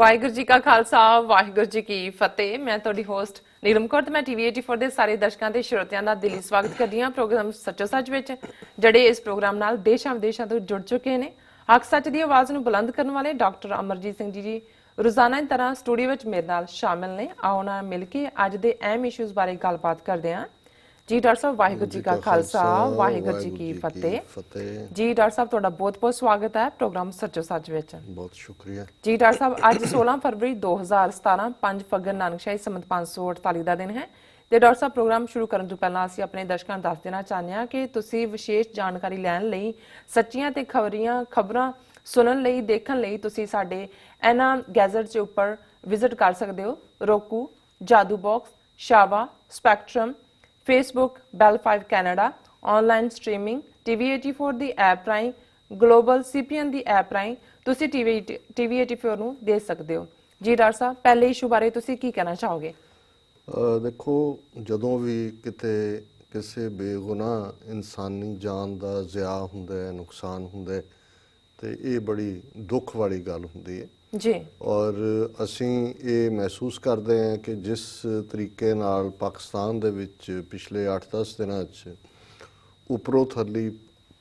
ਵਾਹਿਗੁਰੂ ਜੀ ਕਾ ਖਾਲਸਾ, ਵਾਹਿਗੁਰੂ ਜੀ ਕੀ ਫਤਿਹ। ਮੈਂ ਤੁਹਾਡੀ ਹੋਸਟ ਨੀਲਮ ਕੌਰ ਤੇ ਮੈਂ ਟੀਵੀ 84 ਦੇ ਸਾਰੇ ਦਰਸ਼ਕਾਂ ਤੇ ਸ਼ਰੋਤਿਆਂ ਦਾ ਦਿਲੀ ਸਵਾਗਤ ਕਰਦੀ ਹਾਂ ਪ੍ਰੋਗਰਾਮ ਸੱਚੋ ਸੱਚ ਵਿੱਚ, ਜਿਹੜੇ ਇਸ ਪ੍ਰੋਗਰਾਮ ਨਾਲ ਦੇਸ਼ਾਂ ਵਿਦੇਸ਼ਾਂ ਤੋਂ ਜੁੜ ਚੁੱਕੇ ਨੇ। ਹੱਕ ਸੱਚ ਦੀ ਆਵਾਜ਼ ਨੂੰ ਬੁਲੰਦ ਕਰਨ ਵਾਲੇ ਡਾਕਟਰ ਅਮਰਜੀਤ ਸਿੰਘ ਜੀ ਜੀ ਰੋਜ਼ਾਨਾ ਦੀ ਤਰ੍ਹਾਂ ਸਟੂਡੀਓ ਵਿੱਚ ਮੇਰੇ ਨਾਲ ਸ਼ਾਮਿਲ ਨੇ। ਆਓ ਨਾਲ ਮਿਲ ਕੇ ਅੱਜ ਦੇ ਅਹਿਮ ਇਸ਼ੂਜ਼ ਬਾਰੇ ਗੱਲਬਾਤ ਕਰਦੇ ਹਾਂ। ਜੀ ਡਾਕਟਰ ਸਾਹਿਬ ਵਾਹਿਗੁਰੂ ਜੀ ਕਾ ਖਾਲਸਾ ਵਾਹਿਗੁਰੂ ਜੀ ਕੀ ਫਤਿਹ। ਜੀ ਡਾਕਟਰ ਸਾਹਿਬ ਤੁਹਾਡਾ ਬਹੁਤ-ਬਹੁਤ ਸਵਾਗਤ ਹੈ ਪ੍ਰੋਗਰਾਮ ਸੱਚੋ ਸੱਚ ਵਿੱਚ। ਬਹੁਤ ਸ਼ੁਕਰੀਆ। ਜੀ ਡਾਕਟਰ ਸਾਹਿਬ ਅੱਜ 16 ਫਰਵਰੀ 2017 5 ਫੱਗਣ ਨਾਨਕਸ਼ਾਹੀ ਸੰਮਤ 548 ਦਾ ਦਿਨ ਹੈ। ਤੇ ਡਾਕਟਰ ਸਾਹਿਬ ਪ੍ਰੋਗਰਾਮ ਸ਼ੁਰੂ ਕਰਨ ਤੋਂ ਪਹਿਲਾਂ ਅਸੀਂ ਆਪਣੇ ਦਰਸ਼ਕਾਂ ਨੂੰ ਦੱਸ ਦੇਣਾ ਚਾਹੁੰਦੇ ਹਾਂ ਕਿ ਤੁਸੀਂ ਵਿਸ਼ੇਸ਼ ਜਾਣਕਾਰੀ ਲੈਣ ਲਈ ਸੱਚੀਆਂ ਤੇ ਖਬਰੀਆਂ ਖਬਰਾਂ ਸੁਣਨ ਲਈ ਦੇਖਣ ਲਈ ਤੁਸੀਂ ਸਾਡੇ ਇਹਨਾਂ ਗੈਜ਼ਟ ਦੇ ਉੱਪਰ ਵਿਜ਼ਿਟ ਕਰ ਸਕਦੇ ਹੋ। roku Jadoo box ਸ਼ਾਵਾ Spectrum Facebook Bell 5 Canada online streaming TV 84 ਦੀ ਐਪ ਰਾਹੀਂ ਗਲੋਬਲ ਸੀਪੀਐਨ ਦੀ ਐਪ ਰਾਹੀਂ ਤੁਸੀਂ ਟੀਵੀ ਟੀਵੀ 84 ਨੂੰ ਦੇ ਸਕਦੇ ਹੋ। ਜੀ ਡਾਕਟਰ ਸਾਹਿਬ, ਪਹਿਲੇ ਇਸ਼ੂ ਬਾਰੇ ਤੁਸੀਂ ਕੀ ਕਹਿਣਾ ਚਾਹੋਗੇ? ਦੇਖੋ, ਜਦੋਂ ਵੀ ਕਿਤੇ ਕਿਸੇ ਬੇਗੁਨਾਹ ਇਨਸਾਨੀ ਜਾਨ ਦਾ ਜ਼ਿਆ ਹੁੰਦਾ ਹੈ ਨੁਕਸਾਨ ਹੁੰਦਾ ਹੈ ਤੇ ਇਹ ਬੜੀ ਦੁੱਖ ਵਾਲੀ ਗੱਲ ਹੁੰਦੀ ਹੈ। ਜੀ। ਔਰ ਅਸੀਂ ਇਹ ਮਹਿਸੂਸ ਕਰਦੇ ਹਾਂ ਕਿ ਜਿਸ ਤਰੀਕੇ ਨਾਲ ਪਾਕਿਸਤਾਨ ਦੇ ਵਿੱਚ ਪਿਛਲੇ 8-10 ਦਿਨਾਂ 'ਚ ਉਪਰੋਂ ਥੱਲੀ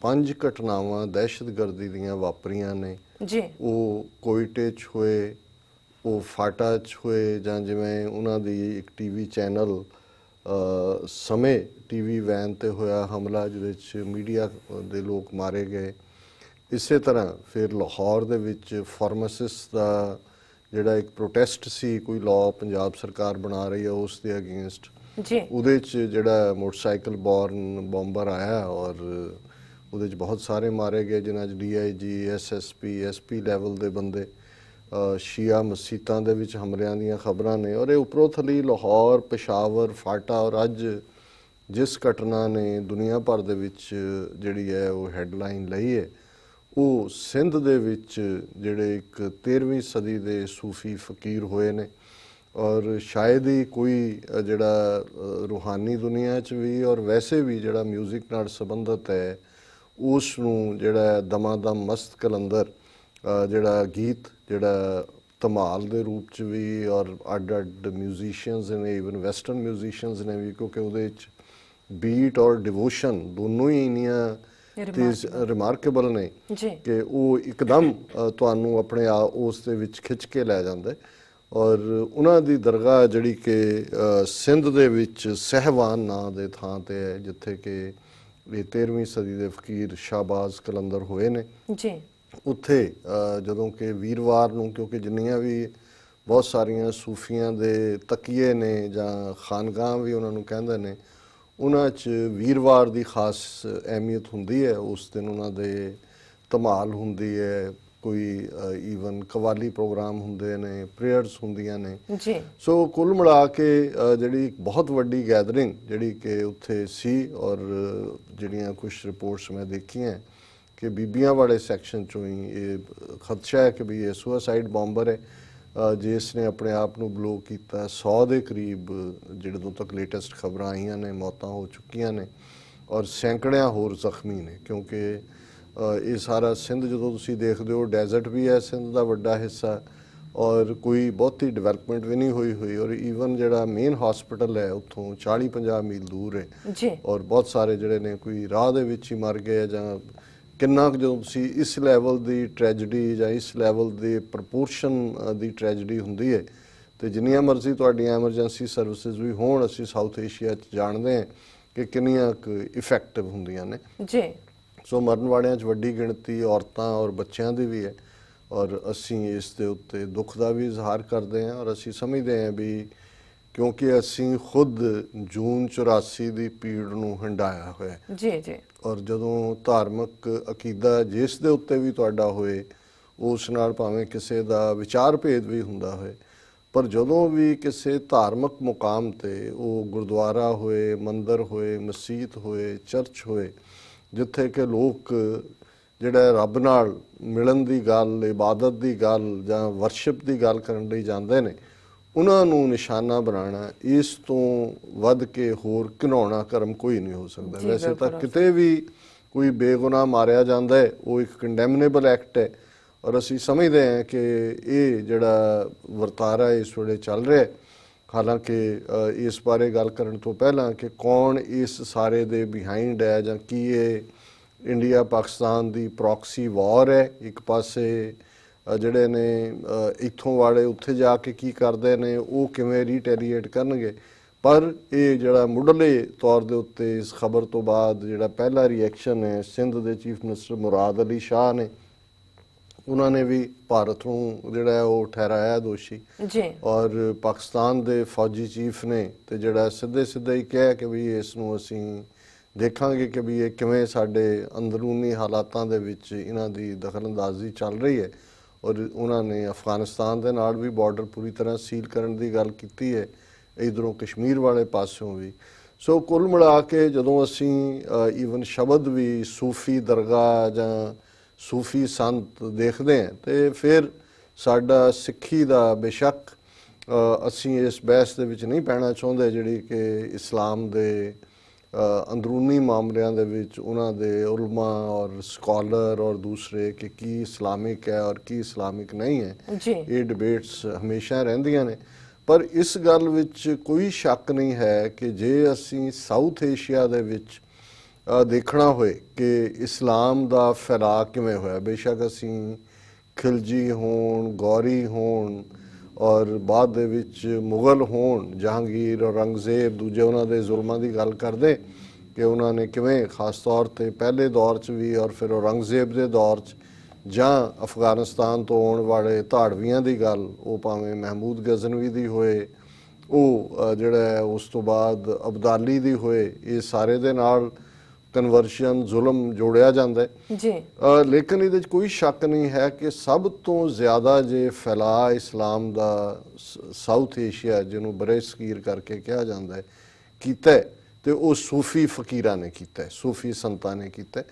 ਪੰਜ ਘਟਨਾਵਾਂ ਦਹਿਸ਼ਤਗਰਦੀ ਦੀਆਂ ਵਾਪਰੀਆਂ ਨੇ। ਜੀ। ਉਹ ਕੋਇਟੇ 'ਚ ਹੋਏ ਉਹ ਫਾਟਾ 'ਚ ਹੋਏ ਜਾਂ ਜਿਵੇਂ ਉਹਨਾਂ ਦੀ ਇੱਕ ਟੀਵੀ ਚੈਨਲ ਸਮੇਂ ਟੀਵੀ ਵੈਨ ਤੇ ਹੋਇਆ ਹਮਲਾ ਜਿਹਦੇ ਵਿੱਚ ਮੀਡੀਆ ਦੇ ਲੋਕ ਮਾਰੇ ਗਏ। ਇਸੇ ਤਰ੍ਹਾਂ ਫਿਰ ਲਾਹੌਰ ਦੇ ਵਿੱਚ ਫਾਰਮਾਸਿਸਟ ਦਾ ਜਿਹੜਾ ਇੱਕ ਪ੍ਰੋਟੈਸਟ ਸੀ ਕੋਈ ਲਾਅ ਪੰਜਾਬ ਸਰਕਾਰ ਬਣਾ ਰਹੀ ਹੈ ਉਸ ਦੇ ਅਗੇਂਸਟ ਜੀ। ਉਹਦੇ 'ਚ ਜਿਹੜਾ ਮੋਟਰਸਾਈਕਲ ਬੌਰਨ ਬੰਬਰ ਆਇਆ ਔਰ ਉਹਦੇ 'ਚ ਬਹੁਤ ਸਾਰੇ ਮਾਰੇ ਗਏ ਜਿਨ੍ਹਾਂ 'ਚ ਡੀਆਈਜੀ ਐਸਐਸਪੀ ਐਸਪੀ ਲੈਵਲ ਦੇ ਬੰਦੇ ਸ਼ੀਆ ਮਸਜਿਦਾਂ ਦੇ ਵਿੱਚ ਹਮਲਿਆਂ ਦੀਆਂ ਖਬਰਾਂ ਨੇ। ਔਰ ਇਹ ਉਪਰੋਂ ਥਲੀ ਲਾਹੌਰ ਪਸ਼ਾਵਰ ਫਾਟਾ ਔਰ ਅੱਜ ਜਿਸ ਘਟਨਾ ਨੇ ਦੁਨੀਆ ਭਰ ਦੇ ਵਿੱਚ ਜਿਹੜੀ ਹੈ ਉਹ ਹੈਡਲਾਈਨ ਲਈ ਹੈ ਉਹ ਸਿੰਧ ਦੇ ਵਿੱਚ ਜਿਹੜੇ ਇੱਕ 13ਵੀਂ ਸਦੀ ਦੇ ਸੂਫੀ ਫਕੀਰ ਹੋਏ ਨੇ ਔਰ ਸ਼ਾਇਦ ਹੀ ਕੋਈ ਜਿਹੜਾ ਰੂਹਾਨੀ ਦੁਨੀਆ 'ਚ ਵੀ ਔਰ ਵੈਸੇ ਵੀ ਜਿਹੜਾ 뮤직 ਨਾਲ ਸੰਬੰਧਿਤ ਹੈ, ਉਸ ਨੂੰ ਜਿਹੜਾ ਦਮਾਦਮ ਮਸਤ ਕਲੰਦਰ ਜਿਹੜਾ ਗੀਤ, ਜਿਹੜਾ ਧਮਾਲ ਦੇ ਰੂਪ 'ਚ ਵੀ ਔਰ ਅੱਡ ਅੱਡ ਮਿਊਜ਼ੀਸ਼ੀਅਨਸ ਨੇ ਇਵਨ ਵੈਸਟਰਨ ਮਿਊਜ਼ੀਸ਼ੀਅਨਸ ਨੇ ਵੀ, ਕਿਉਂਕਿ ਉਹਦੇ 'ਚ ਬੀਟ ਔਰ ਡਿਵੋਸ਼ਨ ਦੋਨੋਂ ਹੀ ਇੰਨੀਆਂ ਤੇਜ਼ ਰਿਮਾਰਕੇਬਲ ਨੇ ਕਿ ਉਹ ਇੱਕਦਮ ਤੁਹਾਨੂੰ ਆਪਣੇ ਆ ਉਸ ਦੇ ਵਿੱਚ ਖਿੱਚ ਕੇ ਲੈ ਜਾਂਦਾ। ਔਰ ਉਹਨਾਂ ਦੀ ਦਰਗਾਹ ਜਿਹੜੀ ਕਿ ਸਿੰਧ ਦੇ ਵਿੱਚ ਸਹਿਵਾਨ ਨਾਂ ਦੇ ਥਾਂ ਤੇ ਹੈ ਜਿੱਥੇ ਕਿ ਇਹ 13ਵੀਂ ਸਦੀ ਦੇ ਫਕੀਰ ਸ਼ਾਬਾਜ਼ ਕਲੰਦਰ ਹੋਏ ਨੇ। ਜੀ। ਉੱਥੇ ਜਦੋਂ ਕਿ ਵੀਰਵਾਰ ਨੂੰ ਕਿਉਂਕਿ ਜਿੰਨੀਆਂ ਵੀ ਬਹੁਤ ਸਾਰੀਆਂ ਸੂਫੀਆਂ ਦੇ ਤਕੀਏ ਨੇ ਜਾਂ ਖਾਨਗਾਹ ਵੀ ਉਹਨਾਂ ਨੂੰ ਕਹਿੰਦੇ ਨੇ ਉਹਨਾਂ 'ਚ ਵੀਰਵਾਰ ਦੀ ਖਾਸ ਅਹਿਮੀਅਤ ਹੁੰਦੀ ਹੈ ਉਸ ਦਿਨ ਉਹਨਾਂ ਦੇ ਧਮਾਲ ਹੁੰਦੀ ਹੈ ਕੋਈ ਈਵਨ ਕਵਾਲੀ ਪ੍ਰੋਗਰਾਮ ਹੁੰਦੇ ਨੇ ਪ੍ਰੇਅਰਸ ਹੁੰਦੀਆਂ ਨੇ। ਜੀ। ਸੋ ਕੁੱਲ ਮਿਲਾ ਕੇ ਜਿਹੜੀ ਇੱਕ ਬਹੁਤ ਵੱਡੀ ਗੈਦਰਿੰਗ ਜਿਹੜੀ ਕਿ ਉੱਥੇ ਸੀ ਔਰ ਜਿਹੜੀਆਂ ਕੁਝ ਰਿਪੋਰਟਸ ਮੈਂ ਦੇਖੀਆਂ ਕਿ ਬੀਬੀਆਂ ਵਾਲੇ ਸੈਕਸ਼ਨ ਚੋਂ ਹੀ ਇਹ ਖਦਸ਼ਾ ਹੈ ਕਿ ਵੀ ਇਹ ਸੁਸਾਈਡ ਬੰਬਰ ਹੈ। ਜਿਸ ਨੇ ਆਪਣੇ ਆਪ ਨੂੰ ਬਲੋ ਕੀਤਾ 100 ਦੇ ਕਰੀਬ ਜਿਹੜੇ ਤੋਂ ਤੱਕ ਲੇਟੈਸਟ ਖਬਰਾਂ ਆਈਆਂ ਨੇ ਮੌਤਾਂ ਹੋ ਚੁੱਕੀਆਂ ਨੇ ਔਰ ਸੈਂਕੜਿਆਂ ਹੋਰ ਜ਼ਖਮੀ ਨੇ ਕਿਉਂਕਿ ਇਹ ਸਾਰਾ ਸਿੰਧ ਜਦੋਂ ਤੁਸੀਂ ਦੇਖਦੇ ਹੋ ਡੈਜ਼ਰਟ ਵੀ ਹੈ ਸਿੰਧ ਦਾ ਵੱਡਾ ਹਿੱਸਾ ਔਰ ਕੋਈ ਬਹੁਤੀ ਡਿਵੈਲਪਮੈਂਟ ਵੀ ਨਹੀਂ ਹੋਈ ਹੋਈ ਔਰ ਈਵਨ ਜਿਹੜਾ ਮੇਨ ਹਸਪੀਟਲ ਹੈ ਉੱਥੋਂ 40 50 ਮੀਲ ਦੂਰ ਹੈ ਜੀ। ਔਰ ਬਹੁਤ ਸਾਰੇ ਜਿਹੜੇ ਨੇ ਕੋਈ ਰਾਹ ਦੇ ਵਿੱਚ ਹੀ ਮਰ ਗਏ ਜਾਂ ਕਿੰਨਾ ਜਦੋਂ ਤੁਸੀਂ ਇਸ ਲੈਵਲ ਦੀ ਟ੍ਰੈਜੇਡੀ ਜਾਂ ਇਸ ਲੈਵਲ ਦੇ ਪ੍ਰਪੋਰਸ਼ਨ ਦੀ ਟ੍ਰੈਜੇਡੀ ਹੁੰਦੀ ਹੈ ਤੇ ਜਿੰਨੀਆਂ ਮਰਜ਼ੀ ਤੁਹਾਡੀਆਂ ਐਮਰਜੈਂਸੀ ਸਰਵਿਸਿਜ਼ ਵੀ ਹੋਣ ਅਸੀਂ ਸਾਊਥ ਏਸ਼ੀਆ 'ਚ ਜਾਣਦੇ ਹਾਂ ਕਿ ਕਿੰਨੀਆਂ ਕੁ ਇਫੈਕਟਿਵ ਹੁੰਦੀਆਂ ਨੇ। ਜੀ। ਸੋ ਮਰਨ ਵਾਲਿਆਂ 'ਚ ਵੱਡੀ ਗਿਣਤੀ ਔਰਤਾਂ ਔਰ ਬੱਚਿਆਂ ਦੀ ਵੀ ਹੈ ਔਰ ਅਸੀਂ ਇਸ ਦੇ ਉੱਤੇ ਦੁੱਖ ਦਾ ਵੀ ਇਜ਼ਹਾਰ ਕਰਦੇ ਹਾਂ ਔਰ ਅਸੀਂ ਸਮਝਦੇ ਹਾਂ ਵੀ ਕਿਉਂਕਿ ਅਸੀਂ ਖੁਦ ਜੂਨ 84 ਦੀ ਪੀੜ ਨੂੰ ਹੰਡਾਇਆ ਹੋਇਆ ਜੀ ਜੀ। ਔਰ ਜਦੋਂ ਧਾਰਮਿਕ ਅਕੀਦਾ ਜਿਸ ਦੇ ਉੱਤੇ ਵੀ ਤੁਹਾਡਾ ਹੋਏ ਉਸ ਨਾਲ ਭਾਵੇਂ ਕਿਸੇ ਦਾ ਵਿਚਾਰ ਭੇਦ ਵੀ ਹੁੰਦਾ ਹੋਏ ਪਰ ਜਦੋਂ ਵੀ ਕਿਸੇ ਧਾਰਮਿਕ ਮੁਕਾਮ ਤੇ ਉਹ ਗੁਰਦੁਆਰਾ ਹੋਏ ਮੰਦਿਰ ਹੋਏ ਮਸਜਿਦ ਹੋਏ ਚਰਚ ਹੋਏ ਜਿੱਥੇ ਕਿ ਲੋਕ ਜਿਹੜਾ ਰੱਬ ਨਾਲ ਮਿਲਣ ਦੀ ਗੱਲ ਇਬਾਦਤ ਦੀ ਗੱਲ ਜਾਂ ਵਰਸ਼ਿਪ ਦੀ ਗੱਲ ਕਰਨ ਲਈ ਜਾਂਦੇ ਨੇ ਉਹਨਾਂ ਨੂੰ ਨਿਸ਼ਾਨਾ ਬਣਾਉਣਾ ਇਸ ਤੋਂ ਵੱਧ ਕੇ ਹੋਰ ਘਿਨਾਉਣਾ ਕਰਮ ਕੋਈ ਨਹੀਂ ਹੋ ਸਕਦਾ ਵੈਸੇ ਤਾਂ। ਕਿਤੇ ਵੀ ਕੋਈ ਬੇਗੁਨਾਹ ਮਾਰਿਆ ਜਾਂਦਾ ਹੈ ਉਹ ਇੱਕ ਕੰਡੈਮਨੇਬਲ ਐਕਟ ਹੈ ਔਰ ਅਸੀਂ ਸਮਝਦੇ ਹਾਂ ਕਿ ਇਹ ਜਿਹੜਾ ਵਰਤਾਰਾ ਇਸ ਵੇਲੇ ਚੱਲ ਰਿਹਾ ਹੈ ਹਾਲਾਂਕਿ ਇਸ ਬਾਰੇ ਗੱਲ ਕਰਨ ਤੋਂ ਪਹਿਲਾਂ ਕਿ ਕੌਣ ਇਸ ਸਾਰੇ ਦੇ ਬਿਹਾਈਂਡ ਹੈ ਜਾਂ ਕੀ ਇਹ ਇੰਡੀਆ ਪਾਕਿਸਤਾਨ ਦੀ ਪ੍ਰੋਕਸੀ ਵਾਰ ਹੈ ਇੱਕ ਪਾਸੇ ਜਿਹੜੇ ਨੇ ਇੱਥੋਂ ਵਾਲੇ ਉੱਥੇ ਜਾ ਕੇ ਕੀ ਕਰਦੇ ਨੇ ਉਹ ਕਿਵੇਂ ਰੀਟੈਲੀਏਟ ਕਰਨਗੇ? ਪਰ ਇਹ ਜਿਹੜਾ ਮੁੱਢਲੇ ਤੌਰ ਦੇ ਉੱਤੇ ਇਸ ਖਬਰ ਤੋਂ ਬਾਅਦ ਜਿਹੜਾ ਪਹਿਲਾ ਰਿਐਕਸ਼ਨ ਹੈ ਸਿੰਧ ਦੇ ਚੀਫ ਮਿਨਿਸਟਰ ਮੁਰਾਦ ਅਲੀ ਸ਼ਾਹ ਨੇ ਉਹਨਾਂ ਨੇ ਵੀ ਭਾਰਤ ਨੂੰ ਜਿਹੜਾ ਉਹ ਠਹਿਰਾਇਆ ਦੋਸ਼ੀ। ਜੀ। ਔਰ ਪਾਕਿਸਤਾਨ ਦੇ ਫੌਜੀ ਚੀਫ ਨੇ ਤੇ ਜਿਹੜਾ ਸਿੱਧੇ ਸਿੱਧੇ ਹੀ ਕਿਹਾ ਕਿ ਵੀ ਇਸ ਨੂੰ ਅਸੀਂ ਦੇਖਾਂਗੇ ਕਿ ਵੀ ਇਹ ਕਿਵੇਂ ਸਾਡੇ ਅੰਦਰੂਨੀ ਹਾਲਾਤਾਂ ਦੇ ਵਿੱਚ ਇਹਨਾਂ ਦੀ ਦਖਲਅੰਦਾਜ਼ੀ ਚੱਲ ਰਹੀ ਹੈ। ਔਰ ਉਹਨਾਂ ਨੇ ਅਫਗਾਨਿਸਤਾਨ ਦੇ ਨਾਲ ਵੀ ਬਾਰਡਰ ਪੂਰੀ ਤਰ੍ਹਾਂ ਸੀਲ ਕਰਨ ਦੀ ਗੱਲ ਕੀਤੀ ਹੈ, ਇਧਰੋਂ ਕਸ਼ਮੀਰ ਵਾਲੇ ਪਾਸਿਓਂ ਵੀ। ਸੋ ਕੁੱਲ ਮਿਲਾ ਕੇ ਜਦੋਂ ਅਸੀਂ ਈਵਨ ਸ਼ਬਦ ਵੀ ਸੂਫੀ ਦਰਗਾਹ ਜਾਂ ਸੂਫੀ ਸੰਤ ਦੇਖਦੇ ਹਾਂ, ਤੇ ਫਿਰ ਸਾਡਾ ਸਿੱਖੀ ਦਾ ਬੇਸ਼ੱਕ ਅਸੀਂ ਇਸ ਬਹਿਸ ਦੇ ਵਿੱਚ ਨਹੀਂ ਪੈਣਾ ਚਾਹੁੰਦੇ ਜਿਹੜੀ ਕਿ ਇਸਲਾਮ ਦੇ ਅੰਦਰੂਨੀ ਮਾਮਲਿਆਂ ਦੇ ਵਿੱਚ ਉਹਨਾਂ ਦੇ ਉਲਮਾ ਔਰ ਸਕਾਲਰ ਔਰ ਦੂਸਰੇ ਕਿ ਕੀ ਇਸਲਾਮਿਕ ਹੈ ਔਰ ਕੀ ਇਸਲਾਮਿਕ ਨਹੀਂ ਹੈ ਇਹ ਡਿਬੇਟਸ ਹਮੇਸ਼ਾ ਰਹਿੰਦੀਆਂ ਨੇ। ਪਰ ਇਸ ਗੱਲ ਵਿੱਚ ਕੋਈ ਸ਼ੱਕ ਨਹੀਂ ਹੈ ਕਿ ਜੇ ਅਸੀਂ ਸਾਊਥ ਏਸ਼ੀਆ ਦੇ ਵਿੱਚ ਦੇਖਣਾ ਹੋਏ ਕਿ ਇਸਲਾਮ ਦਾ ਫੈਲਾਅ ਕਿਵੇਂ ਹੋਇਆ ਬੇਸ਼ੱਕ ਅਸੀਂ ਖਿਲਜੀ ਹੋਣ ਗੌਰੀ ਹੋਣ ਔਰ ਬਾਅਦ ਦੇ ਵਿੱਚ ਮੁਗਲ ਹੋਣ, ਜਹਾਂਗੀਰ ਔਰ ਔਰੰਗਜ਼ੇਬ ਦੂਜੇ ਉਹਨਾਂ ਦੇ ਜ਼ੁਲਮਾਂ ਦੀ ਗੱਲ ਕਰਦੇ ਕਿ ਉਹਨਾਂ ਨੇ ਕਿਵੇਂ ਖਾਸ ਤੌਰ ਤੇ ਪਹਿਲੇ ਦੌਰ 'ਚ ਵੀ ਔਰ ਫਿਰ ਔਰੰਗਜ਼ੇਬ ਦੇ ਦੌਰ 'ਚ ਜਾਂ ਅਫਗਾਨਿਸਤਾਨ ਤੋਂ ਆਉਣ ਵਾਲੇ ਧਾੜਵੀਆਂ ਦੀ ਗੱਲ, ਉਹ ਭਾਵੇਂ ਮਹਿਮੂਦ ਗਜ਼ਨਵੀ ਦੀ ਹੋਏ, ਉਹ ਜਿਹੜਾ ਉਸ ਤੋਂ ਬਾਅਦ ਅਬਦਾਲੀ ਦੀ ਹੋਏ, ਇਹ ਸਾਰੇ ਦੇ ਨਾਲ ਕਨਵਰਸ਼ਨ ਜ਼ੁਲਮ ਜੋੜਿਆ ਜਾਂਦਾ ਹੈ। ਜੀ। ਲੇਕਿਨ ਇਹਦੇ 'ਚ ਕੋਈ ਸ਼ੱਕ ਨਹੀਂ ਹੈ ਕਿ ਸਭ ਤੋਂ ਜ਼ਿਆਦਾ ਜੇ ਫੈਲਾਅ ਇਸਲਾਮ ਦਾ ਸਾਊਥ ਏਸ਼ੀਆ ਜਿਹਨੂੰ ਬਰੇ ਸਗੀਰ ਕਰਕੇ ਕਿਹਾ ਜਾਂਦਾ ਹੈ ਕੀਤਾ ਹੈ ਤੇ ਉਹ ਸੂਫੀ ਫਕੀਰਾਂ ਨੇ ਕੀਤਾ ਹੈ ਸੂਫੀ ਸੰਤਾਂ ਨੇ ਕੀਤਾ ਹੈ।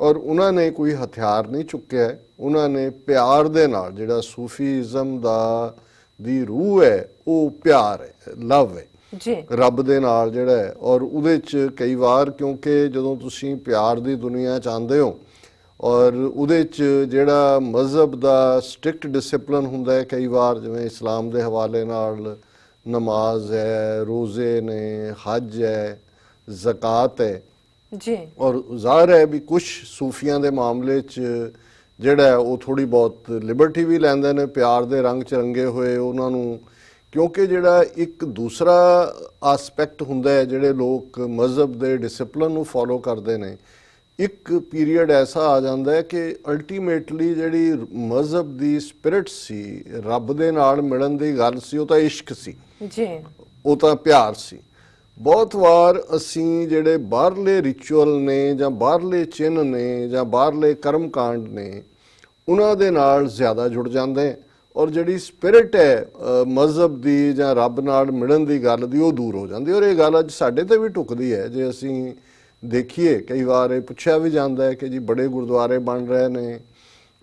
ਔਰ ਉਹਨਾਂ ਨੇ ਕੋਈ ਹਥਿਆਰ ਨਹੀਂ ਚੁੱਕਿਆ। ਉਹਨਾਂ ਨੇ ਪਿਆਰ ਦੇ ਨਾਲ ਜਿਹੜਾ ਸੂਫੀਜ਼ਮ ਦਾ ਦੀ ਰੂਹ ਹੈ ਉਹ ਪਿਆਰ ਹੈ ਲਵ ਹੈ। ਜੀ। ਰੱਬ ਦੇ ਨਾਲ ਜਿਹੜਾ ਹੈ ਔਰ ਉਹਦੇ ਚ ਕਈ ਵਾਰ ਕਿਉਂਕਿ ਜਦੋਂ ਤੁਸੀਂ ਪਿਆਰ ਦੀ ਦੁਨੀਆ ਚ ਆਉਂਦੇ ਹੋ ਔਰ ਉਹਦੇ ਚ ਜਿਹੜਾ ਮਜ਼ਹਬ ਦਾ ਸਟ੍ਰਿਕਟ ਡਿਸਪਲਿਨ ਹੁੰਦਾ ਹੈ ਕਈ ਵਾਰ ਜਿਵੇਂ ਇਸਲਾਮ ਦੇ ਹਵਾਲੇ ਨਾਲ ਨਮਾਜ਼ ਹੈ ਰੋਜ਼ੇ ਨੇ ਹਜ ਹੈ ਜ਼ਕਾਤ ਹੈ। ਜੀ। ਔਰ ਜ਼ਾਹਰ ਹੈ ਵੀ ਕੁਝ ਸੂਫੀਆਂ ਦੇ ਮਾਮਲੇ 'ਚ ਜਿਹੜਾ ਉਹ ਥੋੜੀ ਬਹੁਤ ਲਿਬਰਟੀ ਵੀ ਲੈਂਦੇ ਨੇ ਪਿਆਰ ਦੇ ਰੰਗ 'ਚ ਰੰਗੇ ਹੋਏ ਉਹਨਾਂ ਨੂੰ ਕਿਉਂਕਿ ਜਿਹੜਾ ਇੱਕ ਦੂਸਰਾ ਐਸਪੈਕਟ ਹੁੰਦਾ ਹੈ ਜਿਹੜੇ ਲੋਕ ਮਜ਼ਹਬ ਦੇ ਡਿਸਪਲਿਨ ਨੂੰ ਫੋਲੋ ਕਰਦੇ ਨੇ ਇੱਕ ਪੀਰੀਅਡ ਐਸਾ ਆ ਜਾਂਦਾ ਹੈ ਕਿ ਅਲਟੀਮੇਟਲੀ ਜਿਹੜੀ ਮਜ਼ਹਬ ਦੀ ਸਪਿਰਿਟ ਸੀ ਰੱਬ ਦੇ ਨਾਲ ਮਿਲਣ ਦੀ ਗੱਲ ਸੀ ਉਹ ਤਾਂ ਇਸ਼ਕ ਸੀ। ਜੀ। ਉਹ ਤਾਂ ਪਿਆਰ ਸੀ। ਬਹੁਤ ਵਾਰ ਅਸੀਂ ਜਿਹੜੇ ਬਾਹਰਲੇ ਰਿਚੁਅਲ ਨੇ ਜਾਂ ਬਾਹਰਲੇ ਚਿੰਨ੍ਹ ਨੇ ਜਾਂ ਬਾਹਰਲੇ ਕਰਮਕਾਂਡ ਨੇ ਉਹਨਾਂ ਦੇ ਨਾਲ ਜ਼ਿਆਦਾ ਜੁੜ ਜਾਂਦੇ ਔਰ ਜਿਹੜੀ ਸਪਿਰਿਟ ਹੈ ਮਜ਼ਹਬ ਦੀ ਜਾਂ ਰੱਬ ਨਾਲ ਮਿਲਣ ਦੀ ਗੱਲ ਦੀ, ਉਹ ਦੂਰ ਹੋ ਜਾਂਦੀ ਔਰ ਇਹ ਗੱਲ ਅੱਜ ਸਾਡੇ ਤੇ ਵੀ ਟੁਕਦੀ ਹੈ। ਜੇ ਅਸੀਂ ਦੇਖੀਏ, ਕਈ ਵਾਰ ਇਹ ਪੁੱਛਿਆ ਵੀ ਜਾਂਦਾ ਹੈ ਕਿ ਜੀ ਬੜੇ ਗੁਰਦੁਆਰੇ ਬਣ ਰਹੇ ਨੇ,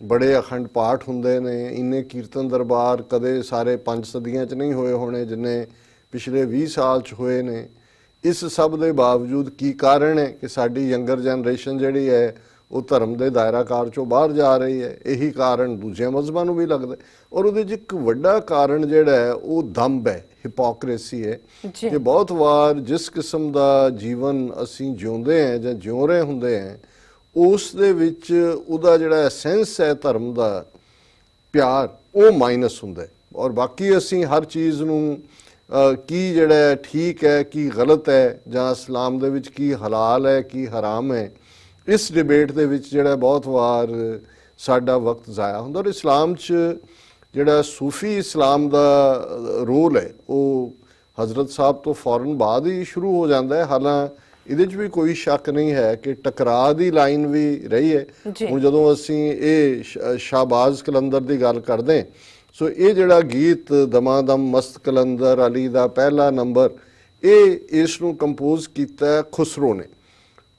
ਬੜੇ ਅਖੰਡ ਪਾਠ ਹੁੰਦੇ ਨੇ, ਇੰਨੇ ਕੀਰਤਨ ਦਰਬਾਰ ਕਦੇ ਸਾਰੇ ਪੰਜ ਸਦੀਆਂ 'ਚ ਨਹੀਂ ਹੋਏ ਹੋਣੇ, ਜਿੰਨੇ ਪਿਛਲੇ 20 ਸਾਲ 'ਚ ਹੋਏ ਨੇ। ਇਸ ਸਭ ਦੇ ਬਾਵਜੂਦ ਕੀ ਕਾਰਨ ਹੈ ਕਿ ਸਾਡੀ ਯੰਗਰ ਜਨਰੇਸ਼ਨ ਜਿਹੜੀ ਹੈ ਉਹ ਧਰਮ ਦੇ ਦਾਇਰਾਕਾਰ ਚੋਂ ਬਾਹਰ ਜਾ ਰਹੀ ਹੈ ਇਹੀ ਕਾਰਨ ਦੂਜੇ ਮਜ਼ਹਬਾਂ ਨੂੰ ਵੀ ਲੱਗਦਾ। ਔਰ ਉਹਦੇ 'ਚ ਇੱਕ ਵੱਡਾ ਕਾਰਨ ਜਿਹੜਾ ਹੈ ਉਹ ਦੰਭ ਹੈ ਹਿਪੋਕ੍ਰੇਸੀ ਹੈ। ਕਿ ਬਹੁਤ ਵਾਰ ਜਿਸ ਕਿਸਮ ਦਾ ਜੀਵਨ ਅਸੀਂ ਜਿਉਂਦੇ ਹਾਂ ਜਾਂ ਜਿਉ ਰਹੇ ਹੁੰਦੇ ਹਾਂ ਉਸ ਦੇ ਵਿੱਚ ਉਹਦਾ ਜਿਹੜਾ ਐਸੈਂਸ ਹੈ ਧਰਮ ਦਾ ਪਿਆਰ ਉਹ ਮਾਈਨਸ ਹੁੰਦਾ ਔਰ ਬਾਕੀ ਅਸੀਂ ਹਰ ਚੀਜ਼ ਨੂੰ ਕੀ ਜਿਹੜਾ ਠੀਕ ਹੈ ਕੀ ਗਲਤ ਹੈ ਜਾਂ ਇਸਲਾਮ ਦੇ ਵਿੱਚ ਕੀ ਹਲਾਲ ਹੈ ਕੀ ਹਰਾਮ ਹੈ ਇਸ ਡਿਬੇਟ ਦੇ ਵਿੱਚ ਜਿਹੜਾ ਬਹੁਤ ਵਾਰ ਸਾਡਾ ਵਕਤ ਜ਼ਾਇਆ ਹੁੰਦਾ ਔਰ ਇਸਲਾਮ 'ਚ ਜਿਹੜਾ ਸੂਫੀ ਇਸਲਾਮ ਦਾ ਰੋਲ ਹੈ ਉਹ ਹਜ਼ਰਤ ਸਾਹਿਬ ਤੋਂ ਫੌਰਨ ਬਾਅਦ ਹੀ ਸ਼ੁਰੂ ਹੋ ਜਾਂਦਾ ਹੈ। ਹਾਲਾਂ ਇਹਦੇ 'ਚ ਵੀ ਕੋਈ ਸ਼ੱਕ ਨਹੀਂ ਹੈ ਕਿ ਟਕਰਾਅ ਦੀ ਲਾਈਨ ਵੀ ਰਹੀ ਹੈ। ਹੁਣ ਜਦੋਂ ਅਸੀਂ ਇਹ ਸ਼- ਸ਼ਾਹਬਾਜ਼ ਕਲੰਦਰ ਦੀ ਗੱਲ ਕਰਦੇ ਹਾਂ, ਸੋ ਇਹ ਜਿਹੜਾ ਗੀਤ ਦਮਾਦਮ ਮਸਤ ਕਲੰਦਰ ਅਲੀ ਦਾ ਪਹਿਲਾ ਨੰਬਰ ਇਹ ਇਸ ਨੂੰ ਕੰਪੋਜ਼ ਕੀਤਾ ਖੁਸਰੋ ਨੇ।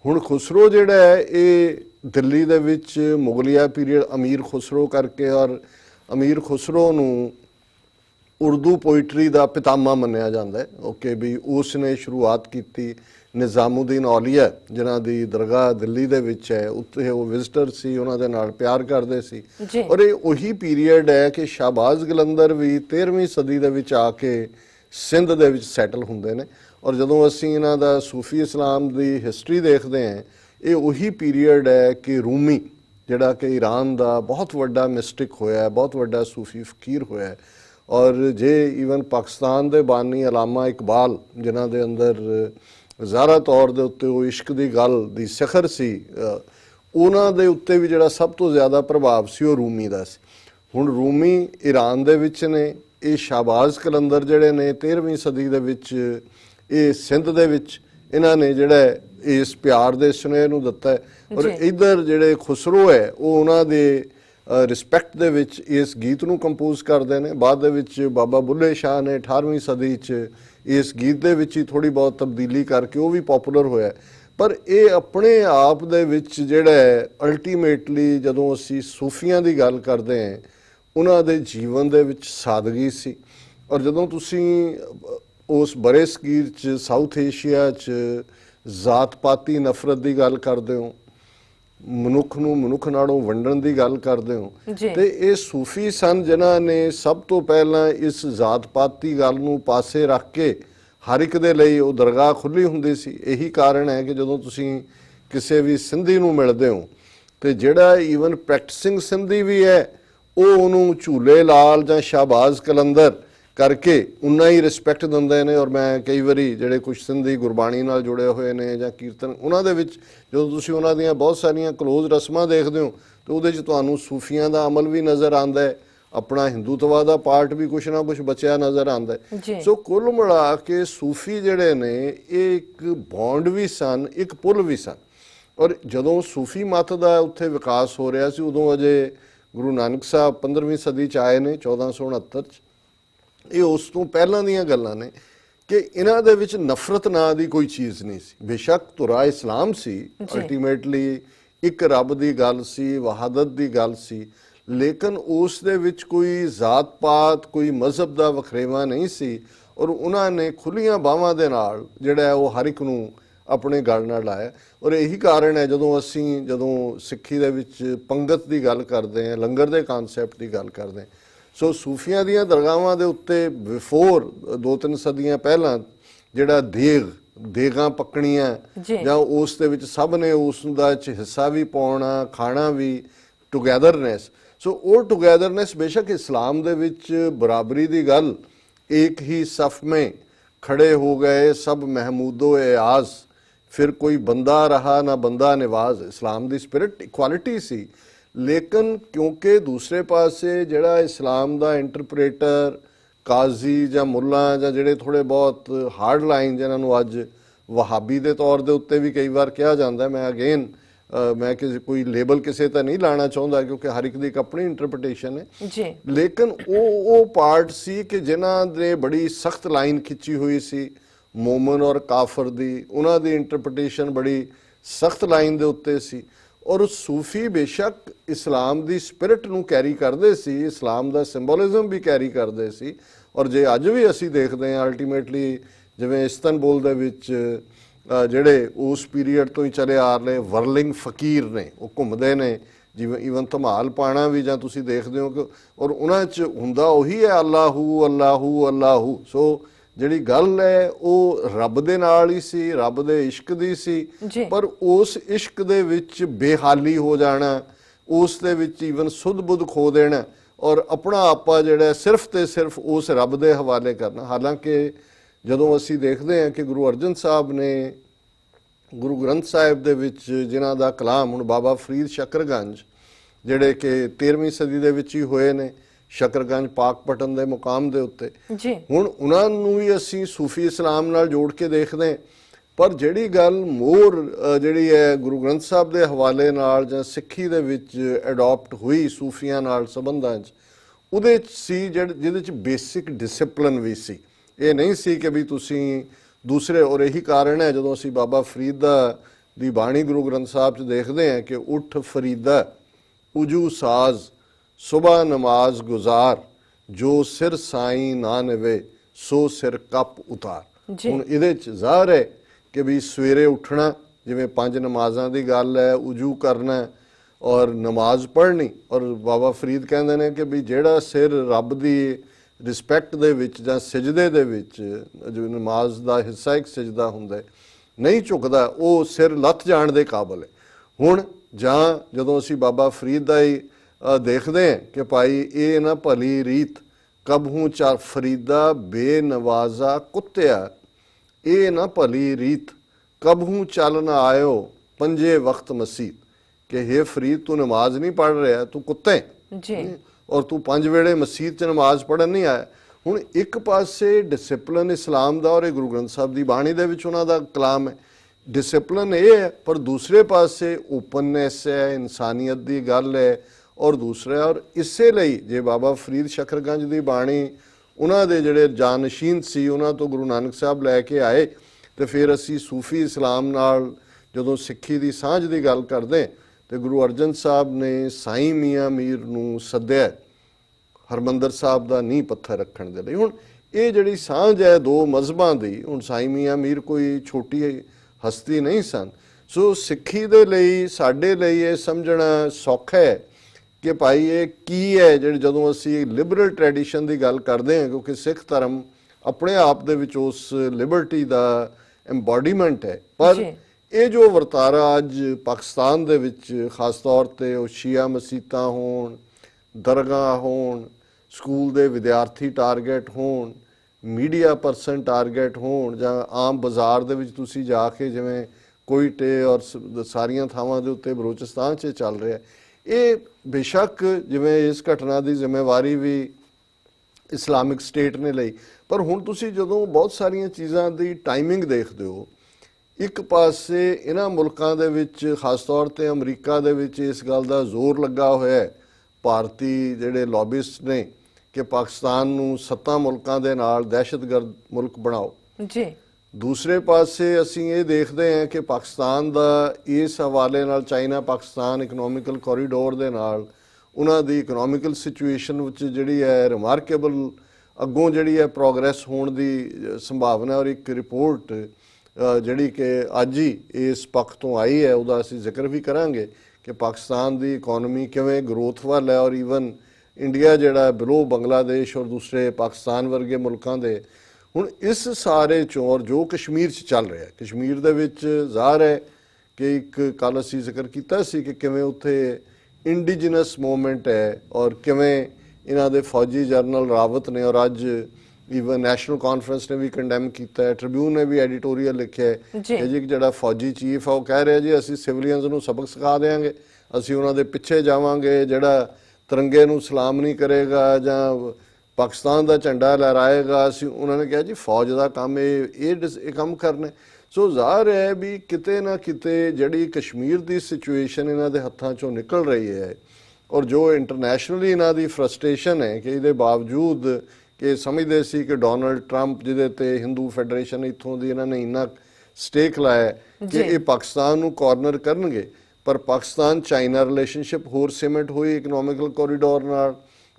ਹੁਣ ਖੁਸਰੋ ਜਿਹੜਾ ਹੈ ਇਹ ਦਿੱਲੀ ਦੇ ਵਿੱਚ ਮੁਗਲਿਆ ਪੀਰੀਅਡ ਅਮੀਰ ਖੁਸਰੋ ਕਰਕੇ ਔਰ ਅਮੀਰ ਖੁਸਰੋ ਨੂੰ ਉਰਦੂ ਪੋਇਟਰੀ ਦਾ ਪਿਤਾਮਾ ਮੰਨਿਆ ਜਾਂਦਾ ਹੈ। ਓਕੇ ਵੀ ਉਸ ਨੇ ਸ਼ੁਰੂਆਤ ਕੀਤੀ ਨਿਜ਼ਾਮੁਦੀਨ ਔਲੀਆ ਜਿਨ੍ਹਾਂ ਦੀ ਦਰਗਾਹ ਦਿੱਲੀ ਦੇ ਵਿੱਚ ਹੈ। ਉੱਥੇ ਉਹ ਵਿਜ਼ਿਟਰ ਸੀ ਉਹਨਾਂ ਦੇ ਨਾਲ ਪਿਆਰ ਕਰਦੇ ਸੀ। ਔਰ ਇਹ ਉਹੀ ਪੀਰੀਅਡ ਹੈ ਕਿ ਸ਼ਾਬਾਜ਼ ਗਲੰਦਰ ਵੀ 13ਵੀਂ ਸਦੀ ਦੇ ਵਿੱਚ ਆ ਕੇ ਸਿੰਧ ਦੇ ਵਿੱਚ ਸੈਟਲ ਹੁੰਦੇ ਨੇ। ਔਰ ਜਦੋਂ ਅਸੀਂ ਇਹਨਾਂ ਦਾ ਸੂਫੀ ਇਸਲਾਮ ਦੀ ਹਿਸਟਰੀ ਦੇਖਦੇ ਹਾਂ, ਇਹ ਉਹੀ ਪੀਰੀਅਡ ਹੈ ਕਿ ਰੂਮੀ, ਜਿਹੜਾ ਕਿ ਈਰਾਨ ਦਾ ਬਹੁਤ ਵੱਡਾ ਮਿਸਟਿਕ ਹੋਇਆ ਬਹੁਤ ਵੱਡਾ ਸੂਫੀ ਫਕੀਰ ਹੋਇਆ ਔਰ ਜੇ ਈਵਨ ਪਾਕਿਸਤਾਨ ਦੇ ਬਾਨੀ ਅਲਾਮਾ ਇਕਬਾਲ, ਜਿਨ੍ਹਾਂ ਦੇ ਅੰਦਰ ਜ਼ਾਰਾ ਤੌਰ ਦੇ ਉੱਤੇ ਉਹ ਇਸ਼ਕ ਦੀ ਗੱਲ ਦੀ ਸਿਖਰ ਸੀ ਉਹਨਾਂ ਦੇ ਉੱਤੇ ਵੀ ਜਿਹੜਾ ਸਭ ਤੋਂ ਜ਼ਿਆਦਾ ਪ੍ਰਭਾਵ ਸੀ ਉਹ ਰੂਮੀ ਦਾ ਸੀ। ਹੁਣ ਰੂਮੀ ਈਰਾਨ ਦੇ ਵਿੱਚ ਨੇ, ਇਹ ਸ਼ਾਬਾਜ਼ ਕਲੰਦਰ ਜਿਹੜੇ ਨੇ 13ਵੀਂ ਸਦੀ ਦੇ ਵਿੱਚ ਇਹ ਸਿੰਧ ਦੇ ਵਿੱਚ ਇਹਨਾਂ ਨੇ ਜਿਹੜਾ ਇਸ ਪਿਆਰ ਦੇ ਸੁਨੇਹੇ ਨੂੰ ਦਿੱਤਾ ਔਰ। ਇਧਰ ਜਿਹੜੇ ਖੁਸਰੋ ਹੈ ਉਹ ਉਹਨਾਂ ਦੇ ਰਿਸਪੈਕਟ ਦੇ ਵਿੱਚ ਇਸ ਗੀਤ ਨੂੰ ਕੰਪੋਜ਼ ਕਰਦੇ ਨੇ। ਬਾਅਦ ਦੇ ਵਿੱਚ ਬਾਬਾ ਬੁੱਲੇ ਸ਼ਾਹ ਨੇ 18ਵੀਂ ਸਦੀ 'ਚ ਇਸ ਗੀਤ ਦੇ ਵਿੱਚ ਹੀ ਥੋੜੀ ਬਹੁਤ ਤਬਦੀਲੀ ਕਰਕੇ ਉਹ ਵੀ ਪਪੂਲਰ ਹੋਇਆ ਪਰ ਇਹ ਆਪਣੇ ਆਪ ਦੇ ਵਿੱਚ ਜਿਹੜਾ ਅਲਟੀਮੇਟਲੀ ਜਦੋਂ ਅਸੀਂ ਸੂਫੀਆਂ ਦੀ ਗੱਲ ਕਰਦੇ ਹਾਂ ਉਹਨਾਂ ਦੇ ਜੀਵਨ ਦੇ ਵਿੱਚ ਸਾਦਗੀ ਸੀ। ਔਰ ਜਦੋਂ ਤੁਸੀਂ ਉਸ ਬਰੇ ਸਗੀਰ ਚ ਸਾਊਥ ਏਸ਼ੀਆ ਚ ਜ਼ਾਤ ਪਾਤੀ ਨਫ਼ਰਤ ਦੀ ਗੱਲ ਕਰਦੇ ਹੋ ਮਨੁੱਖ ਨੂੰ ਮਨੁੱਖ ਨਾਲੋਂ ਵੰਡਣ ਦੀ ਗੱਲ ਕਰਦੇ ਹੋ। ਤੇ ਇਹ ਸੂਫੀ ਸਨ ਜਿਨ੍ਹਾਂ ਨੇ ਸਭ ਤੋਂ ਪਹਿਲਾਂ ਇਸ ਜ਼ਾਤ ਪਾਤੀ ਗੱਲ ਨੂੰ ਪਾਸੇ ਰੱਖ ਕੇ ਹਰ ਇੱਕ ਦੇ ਲਈ ਉਹ ਦਰਗਾਹ ਖੁੱਲੀ ਹੁੰਦੀ ਸੀ ਇਹੀ ਕਾਰਨ ਹੈ ਕਿ ਜਦੋਂ ਤੁਸੀਂ ਕਿਸੇ ਵੀ ਸਿੰਧੀ ਨੂੰ ਮਿਲਦੇ ਹੋ ਤੇ ਜਿਹੜਾ ਈਵਨ ਪ੍ਰੈਕਟਿਸਿੰਗ ਸਿੰਧੀ ਵੀ ਹੈ ਉਹ ਉਹਨੂੰ ਝੂਲੇ ਲਾਲ ਜਾਂ ਸ਼ਾਬਾਜ਼ ਕਲੰਦਰ ਕਰਕੇ ਉਨਾ ਹੀ ਰਿਸਪੈਕਟ ਦਿੰਦੇ ਨੇ ਔਰ ਮੈਂ ਕਈ ਵਾਰੀ ਜਿਹੜੇ ਕੁਝ ਸਿੰਧੀ ਗੁਰਬਾਣੀ ਨਾਲ ਜੁੜੇ ਹੋਏ ਨੇ ਜਾਂ ਕੀਰਤਨ ਉਹਨਾਂ ਦੇ ਵਿੱਚ ਜਦੋਂ ਤੁਸੀਂ ਉਹਨਾਂ ਦੀਆਂ ਬਹੁਤ ਸਾਰੀਆਂ ক্লোਜ਼ ਰਸਮਾਂ ਦੇਖਦੇ ਹੋ ਤੇ ਉਹਦੇ 'ਚ ਤੁਹਾਨੂੰ ਸੂਫੀਆਂ ਦਾ ਅਮਲ ਵੀ ਨਜ਼ਰ ਆਉਂਦਾ ਹੈ ਆਪਣਾ ਹਿੰਦੂਤਵਾ ਦਾ ਪਾਰਟ ਵੀ ਕੁਛ ਨਾ ਕੁਛ ਬਚਿਆ ਨਜ਼ਰ ਆਉਂਦਾ ਸੋ ਕੁੱਲ ਮਿਲਾ ਕੇ ਸੂਫੀ ਜਿਹੜੇ ਨੇ ਇਹ ਇੱਕ ਬੌਂਡ ਵੀ ਸਨ ਇੱਕ ਪੁੱਲ ਵੀ ਸਨ। ਔਰ ਜਦੋਂ ਸੂਫੀ ਮਤ ਦਾ ਉੱਥੇ ਵਿਕਾਸ ਹੋ ਰਿਹਾ ਸੀ ਉਦੋਂ ਅਜੇ ਗੁਰੂ ਨਾਨਕ ਸਾਹਿਬ 15ਵੀਂ ਸਦੀ ਚ ਆਏ ਨੇ 1469 ਚ। ਇਹ ਉਸ ਤੋਂ ਪਹਿਲਾਂ ਦੀਆਂ ਗੱਲਾਂ ਨੇ ਕਿ ਇਹਨਾਂ ਦੇ ਵਿੱਚ ਨਫ਼ਰਤ ਨਾਂ ਦੀ ਕੋਈ ਚੀਜ਼ ਨਹੀਂ ਸੀ। ਬੇਸ਼ੱਕ ਤੁਰਾ ਇਸਲਾਮ ਸੀ ਅਲਟੀਮੇਟਲੀ ਇੱਕ ਰੱਬ ਦੀ ਗੱਲ ਸੀ ਵਹਾਦਤ ਦੀ ਗੱਲ ਸੀ ਲੇਕਿਨ ਉਸ ਦੇ ਵਿੱਚ ਕੋਈ ਜ਼ਾਤ ਪਾਤ ਕੋਈ ਮਜ਼ਹਬ ਦਾ ਵਖਰੇਵਾ ਨਹੀਂ ਸੀ ਔਰ ਉਹਨਾਂ ਨੇ ਖੁੱਲੀਆਂ ਬਾਹਾਂ ਦੇ ਨਾਲ ਜਿਹੜਾ ਉਹ ਹਰ ਇੱਕ ਨੂੰ ਆਪਣੇ ਗਲ ਨਾਲ ਲਾਇਆ। ਔਰ ਇਹੀ ਕਾਰਨ ਹੈ ਜਦੋਂ ਅਸੀਂ ਜਦੋਂ ਸਿੱਖੀ ਦੇ ਵਿੱਚ ਪੰਗਤ ਦੀ ਗੱਲ ਕਰਦੇ ਹਾਂ ਲੰਗਰ ਦੇ ਕਨਸੈਪਟ ਦੀ ਗੱਲ ਕਰਦੇ ਹਾਂ ਸੋ ਸੂਫੀਆਂ ਦੀਆਂ ਦਰਗਾਹਾਂ ਦੇ ਉੱਤੇ ਬਿਫੋਰ 2-3 ਸਦੀਆਂ ਪਹਿਲਾਂ ਜਿਹੜਾ ਦੇਗ ਦੇਗਾਂ ਪੱਕਣੀਆਂ ਜਾਂ ਉਸ ਦੇ ਵਿੱਚ ਸਭ ਨੇ ਉਸ ਦਾ ਹਿੱਸਾ ਵੀ ਪਾਉਣਾ ਖਾਣਾ ਵੀ ਟੁਗੇਦਰਨੈਸ ਸੋ ਉਹ ਟੁਗੇਦਰਨੈਸ ਬੇਸ਼ੱਕ ਇਸਲਾਮ ਦੇ ਵਿੱਚ ਬਰਾਬਰੀ ਦੀ ਗੱਲ ਇੱਕ ਹੀ ਸਫ ਮੇ ਖੜੇ ਹੋ ਗਏ ਸਭ ਮਹਿਮੂਦੋ ਇਆਜ਼ ਫਿਰ ਕੋਈ ਬੰਦਾ ਰਹਾ ਨਾ ਬੰਦਾ ਨਿਵਾਜ਼ ਇਸਲਾਮ ਦੀ ਸਪਿਰਿਟ ਇਕੁਆਲਿਟੀ ਸੀ ਲੇਕਿਨ ਕਿਉਂਕਿ ਦੂਸਰੇ ਪਾਸੇ ਜਿਹੜਾ ਇਸਲਾਮ ਦਾ ਇੰਟਰਪ੍ਰੀਟਰ ਕਾਜ਼ੀ ਜਾਂ ਮੁੱਲਾ ਜਾਂ ਜਿਹੜੇ ਥੋੜੇ ਬਹੁਤ ਹਾਰਡ ਲਾਈਨ ਜਿਨ੍ਹਾਂ ਨੂੰ ਅੱਜ ਵਹਾਬੀ ਦੇ ਤੌਰ ਦੇ ਉੱਤੇ ਵੀ ਕਈ ਵਾਰ ਕਿਹਾ ਜਾਂਦਾ। ਮੈਂ ਅਗੇਨ ਮੈਂ ਕਿਸੇ ਕੋਈ ਲੇਬਲ ਕਿਸੇ ਤਾਂ ਨਹੀਂ ਲਾਣਾ ਚਾਹੁੰਦਾ ਕਿਉਂਕਿ ਹਰ ਇੱਕ ਦੀ ਇੱਕ ਆਪਣੀ ਇੰਟਰਪ੍ਰੀਟੇਸ਼ਨ ਹੈ ਜੀ ਲੇਕਿਨ ਉਹ ਉਹ ਪਾਰਟ ਸੀ ਕਿ ਜਿਨ੍ਹਾਂ ਨੇ ਬੜੀ ਸਖਤ ਲਾਈਨ ਖਿੱਚੀ ਹੋਈ ਸੀ ਮੂਮਨ ਔਰ ਕਾਫਰ ਦੀ ਉਹਨਾਂ ਦੀ ਇੰਟਰਪ੍ਰੀਟੇਸ਼ਨ ਬੜੀ ਸਖਤ ਲਾਈਨ ਦੇ ਉੱਤੇ ਸੀ ਔਰ ਸੂਫੀ ਬੇਸ਼ੱਕ ਇਸਲਾਮ ਦੀ ਸਪਿਰਿਟ ਨੂੰ ਕੈਰੀ ਕਰਦੇ ਸੀ, ਇਸਲਾਮ ਦਾ ਸਿੰਬੋਲਿਜ਼ਮ ਵੀ ਕੈਰੀ ਕਰਦੇ ਸੀ। ਔਰ ਜੇ ਅੱਜ ਵੀ ਅਸੀਂ ਦੇਖਦੇ ਹਾਂ ਅਲਟੀਮੇਟਲੀ ਜਿਵੇਂ ਇਸਤਨਬੁਲ ਦੇ ਵਿੱਚ ਜਿਹੜੇ ਉਸ ਪੀਰੀਅਡ ਤੋਂ ਹੀ ਚਲੇ ਆ ਰਹੇ ਵਰਲਿੰਗ ਫਕੀਰ ਨੇ, ਉਹ ਘੁੰਮਦੇ ਨੇ, ਜਿਵੇਂ ਇਵਨ ਧਮਾਲ ਪਾਣਾ ਵੀ ਜਾਂ ਤੁਸੀਂ ਦੇਖਦੇ ਹੋ ਕਿ ਔਰ ਉਹਨਾਂ 'ਚ ਹੁੰਦਾ ਉਹੀ ਹੈ, ਅੱਲਾਹੂ ਅੱਲਾਹੂ ਅੱਲਾਹੂ। ਸੋ ਜਿਹੜੀ ਗੱਲ ਹੈ ਉਹ ਰੱਬ ਦੇ ਨਾਲ ਹੀ ਸੀ ਰੱਬ ਦੇ ਇਸ਼ਕ ਦੀ ਸੀ। ਪਰ ਉਸ ਇਸ਼ਕ ਦੇ ਵਿੱਚ ਬੇਹਾਲੀ ਹੋ ਜਾਣਾ ਉਸ ਦੇ ਵਿੱਚ ਈਵਨ ਸੁੱਧ ਬੁੱਧ ਖੋ ਦੇਣਾ ਔਰ ਆਪਣਾ ਆਪਾ ਜਿਹੜਾ ਸਿਰਫ ਤੇ ਸਿਰਫ ਉਸ ਰੱਬ ਦੇ ਹਵਾਲੇ ਕਰਨਾ ਹਾਲਾਂਕਿ ਜਦੋਂ ਅਸੀਂ ਦੇਖਦੇ ਹਾਂ ਕਿ ਗੁਰੂ ਅਰਜਨ ਸਾਹਿਬ ਨੇ ਗੁਰੂ ਗ੍ਰੰਥ ਸਾਹਿਬ ਦੇ ਵਿੱਚ ਜਿਨ੍ਹਾਂ ਦਾ ਕਲਾਮ ਹੁਣ ਬਾਬਾ ਫਰੀਦ ਸ਼ਕਰਗੰਜ ਜਿਹੜੇ ਕਿ 13ਵੀਂ ਸਦੀ ਦੇ ਵਿੱਚ ਹੀ ਹੋਏ ਨੇ ਸ਼ਕਰਗੰਜ ਪਾਕਪਟਨ ਦੇ ਮੁਕਾਮ ਦੇ ਉੱਤੇ। ਜੀ। ਹੁਣ ਉਹਨਾਂ ਨੂੰ ਵੀ ਅਸੀਂ ਸੂਫੀ ਇਸਲਾਮ ਨਾਲ ਜੋੜ ਕੇ ਦੇਖਦੇ ਹਾਂ। ਪਰ ਜਿਹੜੀ ਗੱਲ ਮੋਰ ਜਿਹੜੀ ਹੈ ਗੁਰੂ ਗ੍ਰੰਥ ਸਾਹਿਬ ਦੇ ਹਵਾਲੇ ਨਾਲ ਜਾਂ ਸਿੱਖੀ ਦੇ ਵਿੱਚ ਅਡਾਪਟ ਹੋਈ ਸੂਫੀਆਂ ਨਾਲ ਸੰਬੰਧਾਂ 'ਚ ਉਹਦੇ 'ਚ ਸੀ ਜਿਹੜ- ਜਿਹਦੇ 'ਚ ਬੇਸਿਕ ਡਿਸਪਲਿਨ ਵੀ ਸੀ। ਇਹ ਨਹੀਂ ਸੀ ਕਿ ਵੀ ਤੁਸੀਂ ਦੂਸਰੇ ਔਰ ਇਹੀ ਕਾਰਨ ਹੈ ਜਦੋਂ ਅਸੀਂ ਬਾਬਾ ਫਰੀਦ ਦਾ ਦੀ ਬਾਣੀ ਗੁਰੂ ਗ੍ਰੰਥ ਸਾਹਿਬ 'ਚ ਦੇਖਦੇ ਹਾਂ ਕਿ ਉੱਠ ਫਰੀਦਾ ਉਜੂ ਸਾਜ਼ ਸੁਬਾ ਨਮਾਜ਼ ਗੁਜ਼ਾਰ ਜੋ ਸਿਰ ਸਾਈ ਨਾ ਨਵੇ ਸੋ ਸਿਰ ਕੱਪ ਉਤਾਰ। ਹੁਣ ਇਹਦੇ ਚ ਜ਼ਾਹਰ ਹੈ ਕਿ ਵੀ ਸਵੇਰੇ ਉੱਠਣਾ ਜਿਵੇਂ ਪੰਜ ਨਮਾਜ਼ਾਂ ਦੀ ਗੱਲ ਹੈ ਉਜੂ ਕਰਨਾ ਔਰ ਨਮਾਜ਼ ਪੜ੍ਹਨੀ ਔਰ ਬਾਬਾ ਫਰੀਦ ਕਹਿੰਦੇ ਨੇ ਕਿ ਵੀ ਜਿਹੜਾ ਸਿਰ ਰੱਬ ਦੀ ਰਿਸਪੈਕਟ ਦੇ ਵਿੱਚ ਜਾਂ ਸਜਦੇ ਦੇ ਵਿੱਚ ਜੋ ਨਮਾਜ਼ ਦਾ ਹਿੱਸਾ ਇੱਕ ਸਜਦਾ ਹੁੰਦਾ ਹੈ ਨਹੀਂ ਝੁਕਦਾ ਉਹ ਸਿਰ ਲੱਥ ਜਾਣ ਦੇ ਕਾਬਿਲ ਹੈ ਹੁਣ ਜਾਂ ਜਦੋਂ ਅਸੀਂ ਬਾਬਾ ਫਰੀਦ ਦਾ ਹੀ ਦੇਖਦੇ ਹਾਂ ਕਿ ਭਾਈ ਇਹ ਨਾ ਭਲੀ ਰੀਤ ਕਬਹੂ ਚਾ ਫਰੀਦਾ ਬੇਨਵਾਜ਼ਾ ਕੁੱਤਿਆ। ਇਹ ਨਾ ਭਲੀ ਰੀਤ ਕਬਹੂ ਚੱਲ ਨਾ ਆਇਓ ਪੰਜੇ ਵਕਤ ਮਸੀਤ। ਕਿ हे ਫਰੀਦ ਤੂੰ ਨਮਾਜ਼ ਨਹੀਂ ਪੜ ਰਿਹਾ ਤੂੰ ਕੁੱਤੇ ਹੈ। ਜੀ। ਔਰ ਤੂੰ ਪੰਜ ਵੇਲੇ ਮਸਜਿਦ 'ਚ ਨਮਾਜ਼ ਪੜਨ ਨਹੀਂ ਆਇਆ। ਹੁਣ ਇੱਕ ਪਾਸੇ ਡਿਸਪਲਿਨ ਇਸਲਾਮ ਦਾ ਔਰ ਇਹ ਗੁਰੂ ਗ੍ਰੰਥ ਸਾਹਿਬ ਦੀ ਬਾਣੀ ਦੇ ਵਿੱਚ ਉਹਨਾਂ ਦਾ ਕਲਾਮ ਹੈ। ਡਿਸਪਲਿਨ ਇਹ ਹੈ ਪਰ ਦੂਸਰੇ ਪਾਸੇ ਓਪਨਨੈਸ ਹੈ ਇਨਸਾਨੀਅਤ ਦੀ ਗੱਲ ਹੈ ਔਰ ਦੂਸਰਾ ਔਰ ਇਸੇ ਲਈ ਜੇ ਬਾਬਾ ਫਰੀਦ ਸ਼ਕਰਗੰਜ ਦੀ ਬਾਣੀ ਉਹਨਾਂ ਦੇ ਜਿਹੜੇ ਜਾਨਸ਼ੀਨ ਸੀ, ਉਹਨਾਂ ਤੋਂ ਗੁਰੂ ਨਾਨਕ ਸਾਹਿਬ ਲੈ ਕੇ ਆਏ ਤੇ ਫਿਰ ਅਸੀਂ ਸੂਫੀ ਇਸਲਾਮ ਨਾਲ ਜਦੋਂ ਸਿੱਖੀ ਦੀ ਸਾਂਝ ਦੀ ਗੱਲ ਕਰਦੇ ਤੇ ਗੁਰੂ ਅਰਜਨ ਸਾਹਿਬ ਨੇ ਸਾਈਂ ਮੀਆਂ ਮੀਰ ਨੂੰ ਸੱਦਿਆ ਹਰਮੰਦਰ ਸਾਹਿਬ ਦਾ ਨੀਂਹ ਪੱਥਰ ਰੱਖਣ ਦੇ ਲਈ। ਹੁਣ ਇਹ ਜਿਹੜੀ ਸਾਂਝ ਹੈ ਦੋ ਮਜ਼ਹਬਾਂ ਦੀ, ਹੁਣ ਸਾਈਂ ਮੀਆਂ ਮੀਰ ਕੋਈ ਛੋਟੀ ਹਸਤੀ ਨਹੀਂ ਸਨ। ਸੋ ਸਿੱਖੀ ਦੇ ਲਈ, ਸਾਡੇ ਲਈ ਇਹ ਸਮਝਣਾ ਸੌਖਾ ਹੈ ਕਿ ਭਾਈ ਇਹ ਕੀ ਹੈ ਜਿਹੜੇ ਜਦੋਂ ਅਸੀਂ ਲਿਬਰਲ ਟ੍ਰੈਡੀਸ਼ਨ ਦੀ ਗੱਲ ਕਰਦੇ ਹਾਂ ਕਿਉਂਕਿ ਸਿੱਖ ਧਰਮ ਆਪਣੇ ਆਪ ਦੇ ਵਿੱਚ ਉਸ ਲਿਬਰਟੀ ਦਾ ਐਮਬੋਡੀਮੈਂਟ ਹੈ ਪਰ। ਇਹ ਜੋ ਵਰਤਾਰਾ ਅੱਜ ਪਾਕਿਸਤਾਨ ਦੇ ਵਿੱਚ ਖਾਸ ਤੌਰ ਤੇ ਉਹ ਸ਼ੀਆ ਮਸੀਤਾਂ ਹੋਣ ਦਰਗਾਹ ਹੋਣ ਸਕੂਲ ਦੇ ਵਿਦਿਆਰਥੀ ਟਾਰਗੇਟ ਹੋਣ ਮੀਡੀਆ ਪਰਸਨ ਟਾਰਗੇਟ ਹੋਣ ਜਾਂ ਆਮ ਬਾਜ਼ਾਰ ਦੇ ਵਿੱਚ ਤੁਸੀਂ ਜਾ ਕੇ ਜਿਵੇਂ ਕੋਈਟੇ ਔਰ ਸਾਰੀਆਂ ਥਾਵਾਂ ਦੇ ਉੱਤੇ ਬਲੋਚਿਸਤਾਨ 'ਚ ਚੱਲ ਰਿਹਾ ਇਹ ਬੇਸ਼ੱਕ ਜਿਵੇਂ ਇਸ ਘਟਨਾ ਦੀ ਜ਼ਿੰਮੇਵਾਰੀ ਵੀ ਇਸਲਾਮਿਕ ਸਟੇਟ ਨੇ ਲਈ, ਪਰ ਹੁਣ ਤੁਸੀਂ ਜਦੋਂ ਬਹੁਤ ਸਾਰੀਆਂ ਚੀਜ਼ਾਂ ਦੀ ਟਾਈਮਿੰਗ ਦੇਖਦੇ ਹੋ, ਇੱਕ ਪਾਸੇ ਇਹਨਾਂ ਮੁਲਕਾਂ ਦੇ ਵਿੱਚ, ਖਾਸ ਤੌਰ ਤੇ ਅਮਰੀਕਾ ਦੇ ਵਿੱਚ ਇਸ ਗੱਲ ਦਾ ਜ਼ੋਰ ਲੱਗਾ ਹੋਇਆ ਹੈ, ਭਾਰਤੀ ਜਿਹੜੇ ਲੌਬਿਸਟ ਨੇ ਕਿ ਪਾਕਿਸਤਾਨ ਨੂੰ ਸੱਤਾ ਮੁਲਕਾਂ ਦੇ ਨਾਲ ਦਹਿਸ਼ਤਗਰਦ ਮੁਲਕ ਬਣਾਓ। ਜੀ। ਦੂਸਰੇ ਪਾਸੇ ਅਸੀਂ ਇਹ ਦੇਖਦੇ ਹਾਂ ਕਿ ਪਾਕਿਸਤਾਨ ਦਾ ਇਸ ਹਵਾਲੇ ਨਾਲ ਚਾਈਨਾ ਪਾਕਿਸਤਾਨ ਇਕਨੋਮਿਕਲ ਕੋਰੀਡੋਰ ਦੇ ਨਾਲ ਉਹਨਾਂ ਦੀ ਇਕਨੋਮਿਕਲ ਸਿਚੁਏਸ਼ਨ ਵਿੱਚ ਜਿਹੜੀ ਹੈ ਰਿਮਾਰਕੇਬਲ ਅੱਗੋਂ ਜਿਹੜੀ ਹੈ ਪ੍ਰੋਗਰੈਸ ਹੋਣ ਦੀ ਸੰਭਾਵਨਾ ਔਰ ਇੱਕ ਰਿਪੋਰਟ ਜਿਹੜੀ ਕਿ ਅੱਜ ਹੀ ਇਸ ਪੱਖ ਤੋਂ ਆਈ ਹੈ, ਉਹਦਾ ਅਸੀਂ ਜ਼ਿਕਰ ਵੀ ਕਰਾਂਗੇ ਕਿ ਪਾਕਿਸਤਾਨ ਦੀ ਇਕਨੋਮੀ ਕਿਵੇਂ ਗਰੋਥ ਵੱਲ ਹੈ ਔਰ ਈਵਨ ਇੰਡੀਆ ਜਿਹੜਾ ਬਿਲੋ ਬੰਗਲਾਦੇਸ਼ ਔਰ ਦੂਸਰੇ ਪਾਕਿਸਤਾਨ ਵਰਗੇ ਮੁਲਕਾਂ ਦੇ ਹੁਣ ਇਸ ਸਾਰੇ ਚੋਰ ਜੋ ਕਸ਼ਮੀਰ 'ਚ ਚੱਲ ਰਿਹਾ ਹੈ ਕਸ਼ਮੀਰ ਦੇ ਵਿੱਚ ਜ਼ਾਹਰ ਹੈ ਕਿ ਇੱਕ ਕੱਲ ਅਸੀਂ ਜ਼ਿਕਰ ਕੀਤਾ ਸੀ ਕਿ ਕਿਵੇਂ ਉੱਥੇ ਇੰਡੀਜੀਨਸ ਮੂਵਮੈਂਟ ਹੈ ਔਰ ਕਿਵੇਂ ਇਹਨਾਂ ਦੇ ਫੌਜੀ ਜਨਰਲ ਰਾਵਤ ਨੇ ਔਰ ਅੱਜ ਈਵਨ ਨੈਸ਼ਨਲ ਕਾਨਫਰੰਸ ਨੇ ਵੀ ਕੰਡੈਮ ਕੀਤਾ ਹੈ ਟ੍ਰਿਬਿਊਨ ਨੇ ਵੀ ਐਡੀਟੋਰੀਅਲ ਲਿਖਿਆ ਹੈ ਜੀ। ਕਿ ਜੀ ਜਿਹੜਾ ਫੌਜੀ ਚੀਫ ਆ ਉਹ ਕਹਿ ਰਿਹਾ ਜੀ ਅਸੀਂ ਸਿਵਲੀਅਨਸ ਨੂੰ ਸਬਕ ਸਿਖਾ ਦੇਵਾਂਗੇ ਅਸੀਂ ਉਹਨਾਂ ਦੇ ਪਿੱਛੇ ਜਾਵਾਂਗੇ ਜਿਹੜਾ ਤਿਰੰਗੇ ਨੂੰ ਸਲਾਮ ਨਹੀਂ ਕਰੇਗਾ ਜਾਂ ਪਾਕਿਸਤਾਨ ਦਾ ਝੰਡਾ ਲਹਿਰਾਏਗਾ ਅਸੀਂ ਉਹਨਾਂ ਨੇ ਕਿਹਾ ਜੀ ਫੌਜ ਦਾ ਕੰਮ ਇਹ ਇਹ ਕੰਮ ਕਰਨਾ। ਸੋ ਜ਼ਾਹਰ ਹੈ ਵੀ ਕਿਤੇ ਨਾ ਕਿਤੇ ਜਿਹੜੀ ਕਸ਼ਮੀਰ ਦੀ ਸਿਚੁਏਸ਼ਨ ਇਹਨਾਂ ਦੇ ਹੱਥਾਂ ਚੋਂ ਨਿਕਲ ਰਹੀ ਹੈ ਔਰ ਜੋ ਇੰਟਰਨੈਸ਼ਨਲੀ ਇਹਨਾਂ ਦੀ ਫਰਸਟ੍ਰੇਸ਼ਨ ਹੈ ਕਿ ਇਹਦੇ ਬਾਵਜੂਦ ਕਿ ਸਮਝਦੇ ਸੀ ਕਿ ਡੋਨਲਡ ਟਰੰਪ ਜਿਹਦੇ ਤੇ ਹਿੰਦੂ ਫੈਡਰੇਸ਼ਨ ਇਥੋਂ ਦੀ ਇਹਨਾਂ ਨੇ ਇੰਨਾ ਸਟੇਕ ਲਾਇਆ ਕਿ। ਇਹ ਪਾਕਿਸਤਾਨ ਨੂੰ ਕਾਰਨਰ ਕਰਨਗੇ ਪਰ ਪਾਕਿਸਤਾਨ ਚਾਈਨਾ ਰਿਲੇਸ਼ਨਸ਼ਿਪ ਹੋਰ ਸੀਮੈਂਟ ਹੋਈ ਇਕਨੋਮਿਕਲ ਕੋਰੀਡੋਰ ਨਾਲ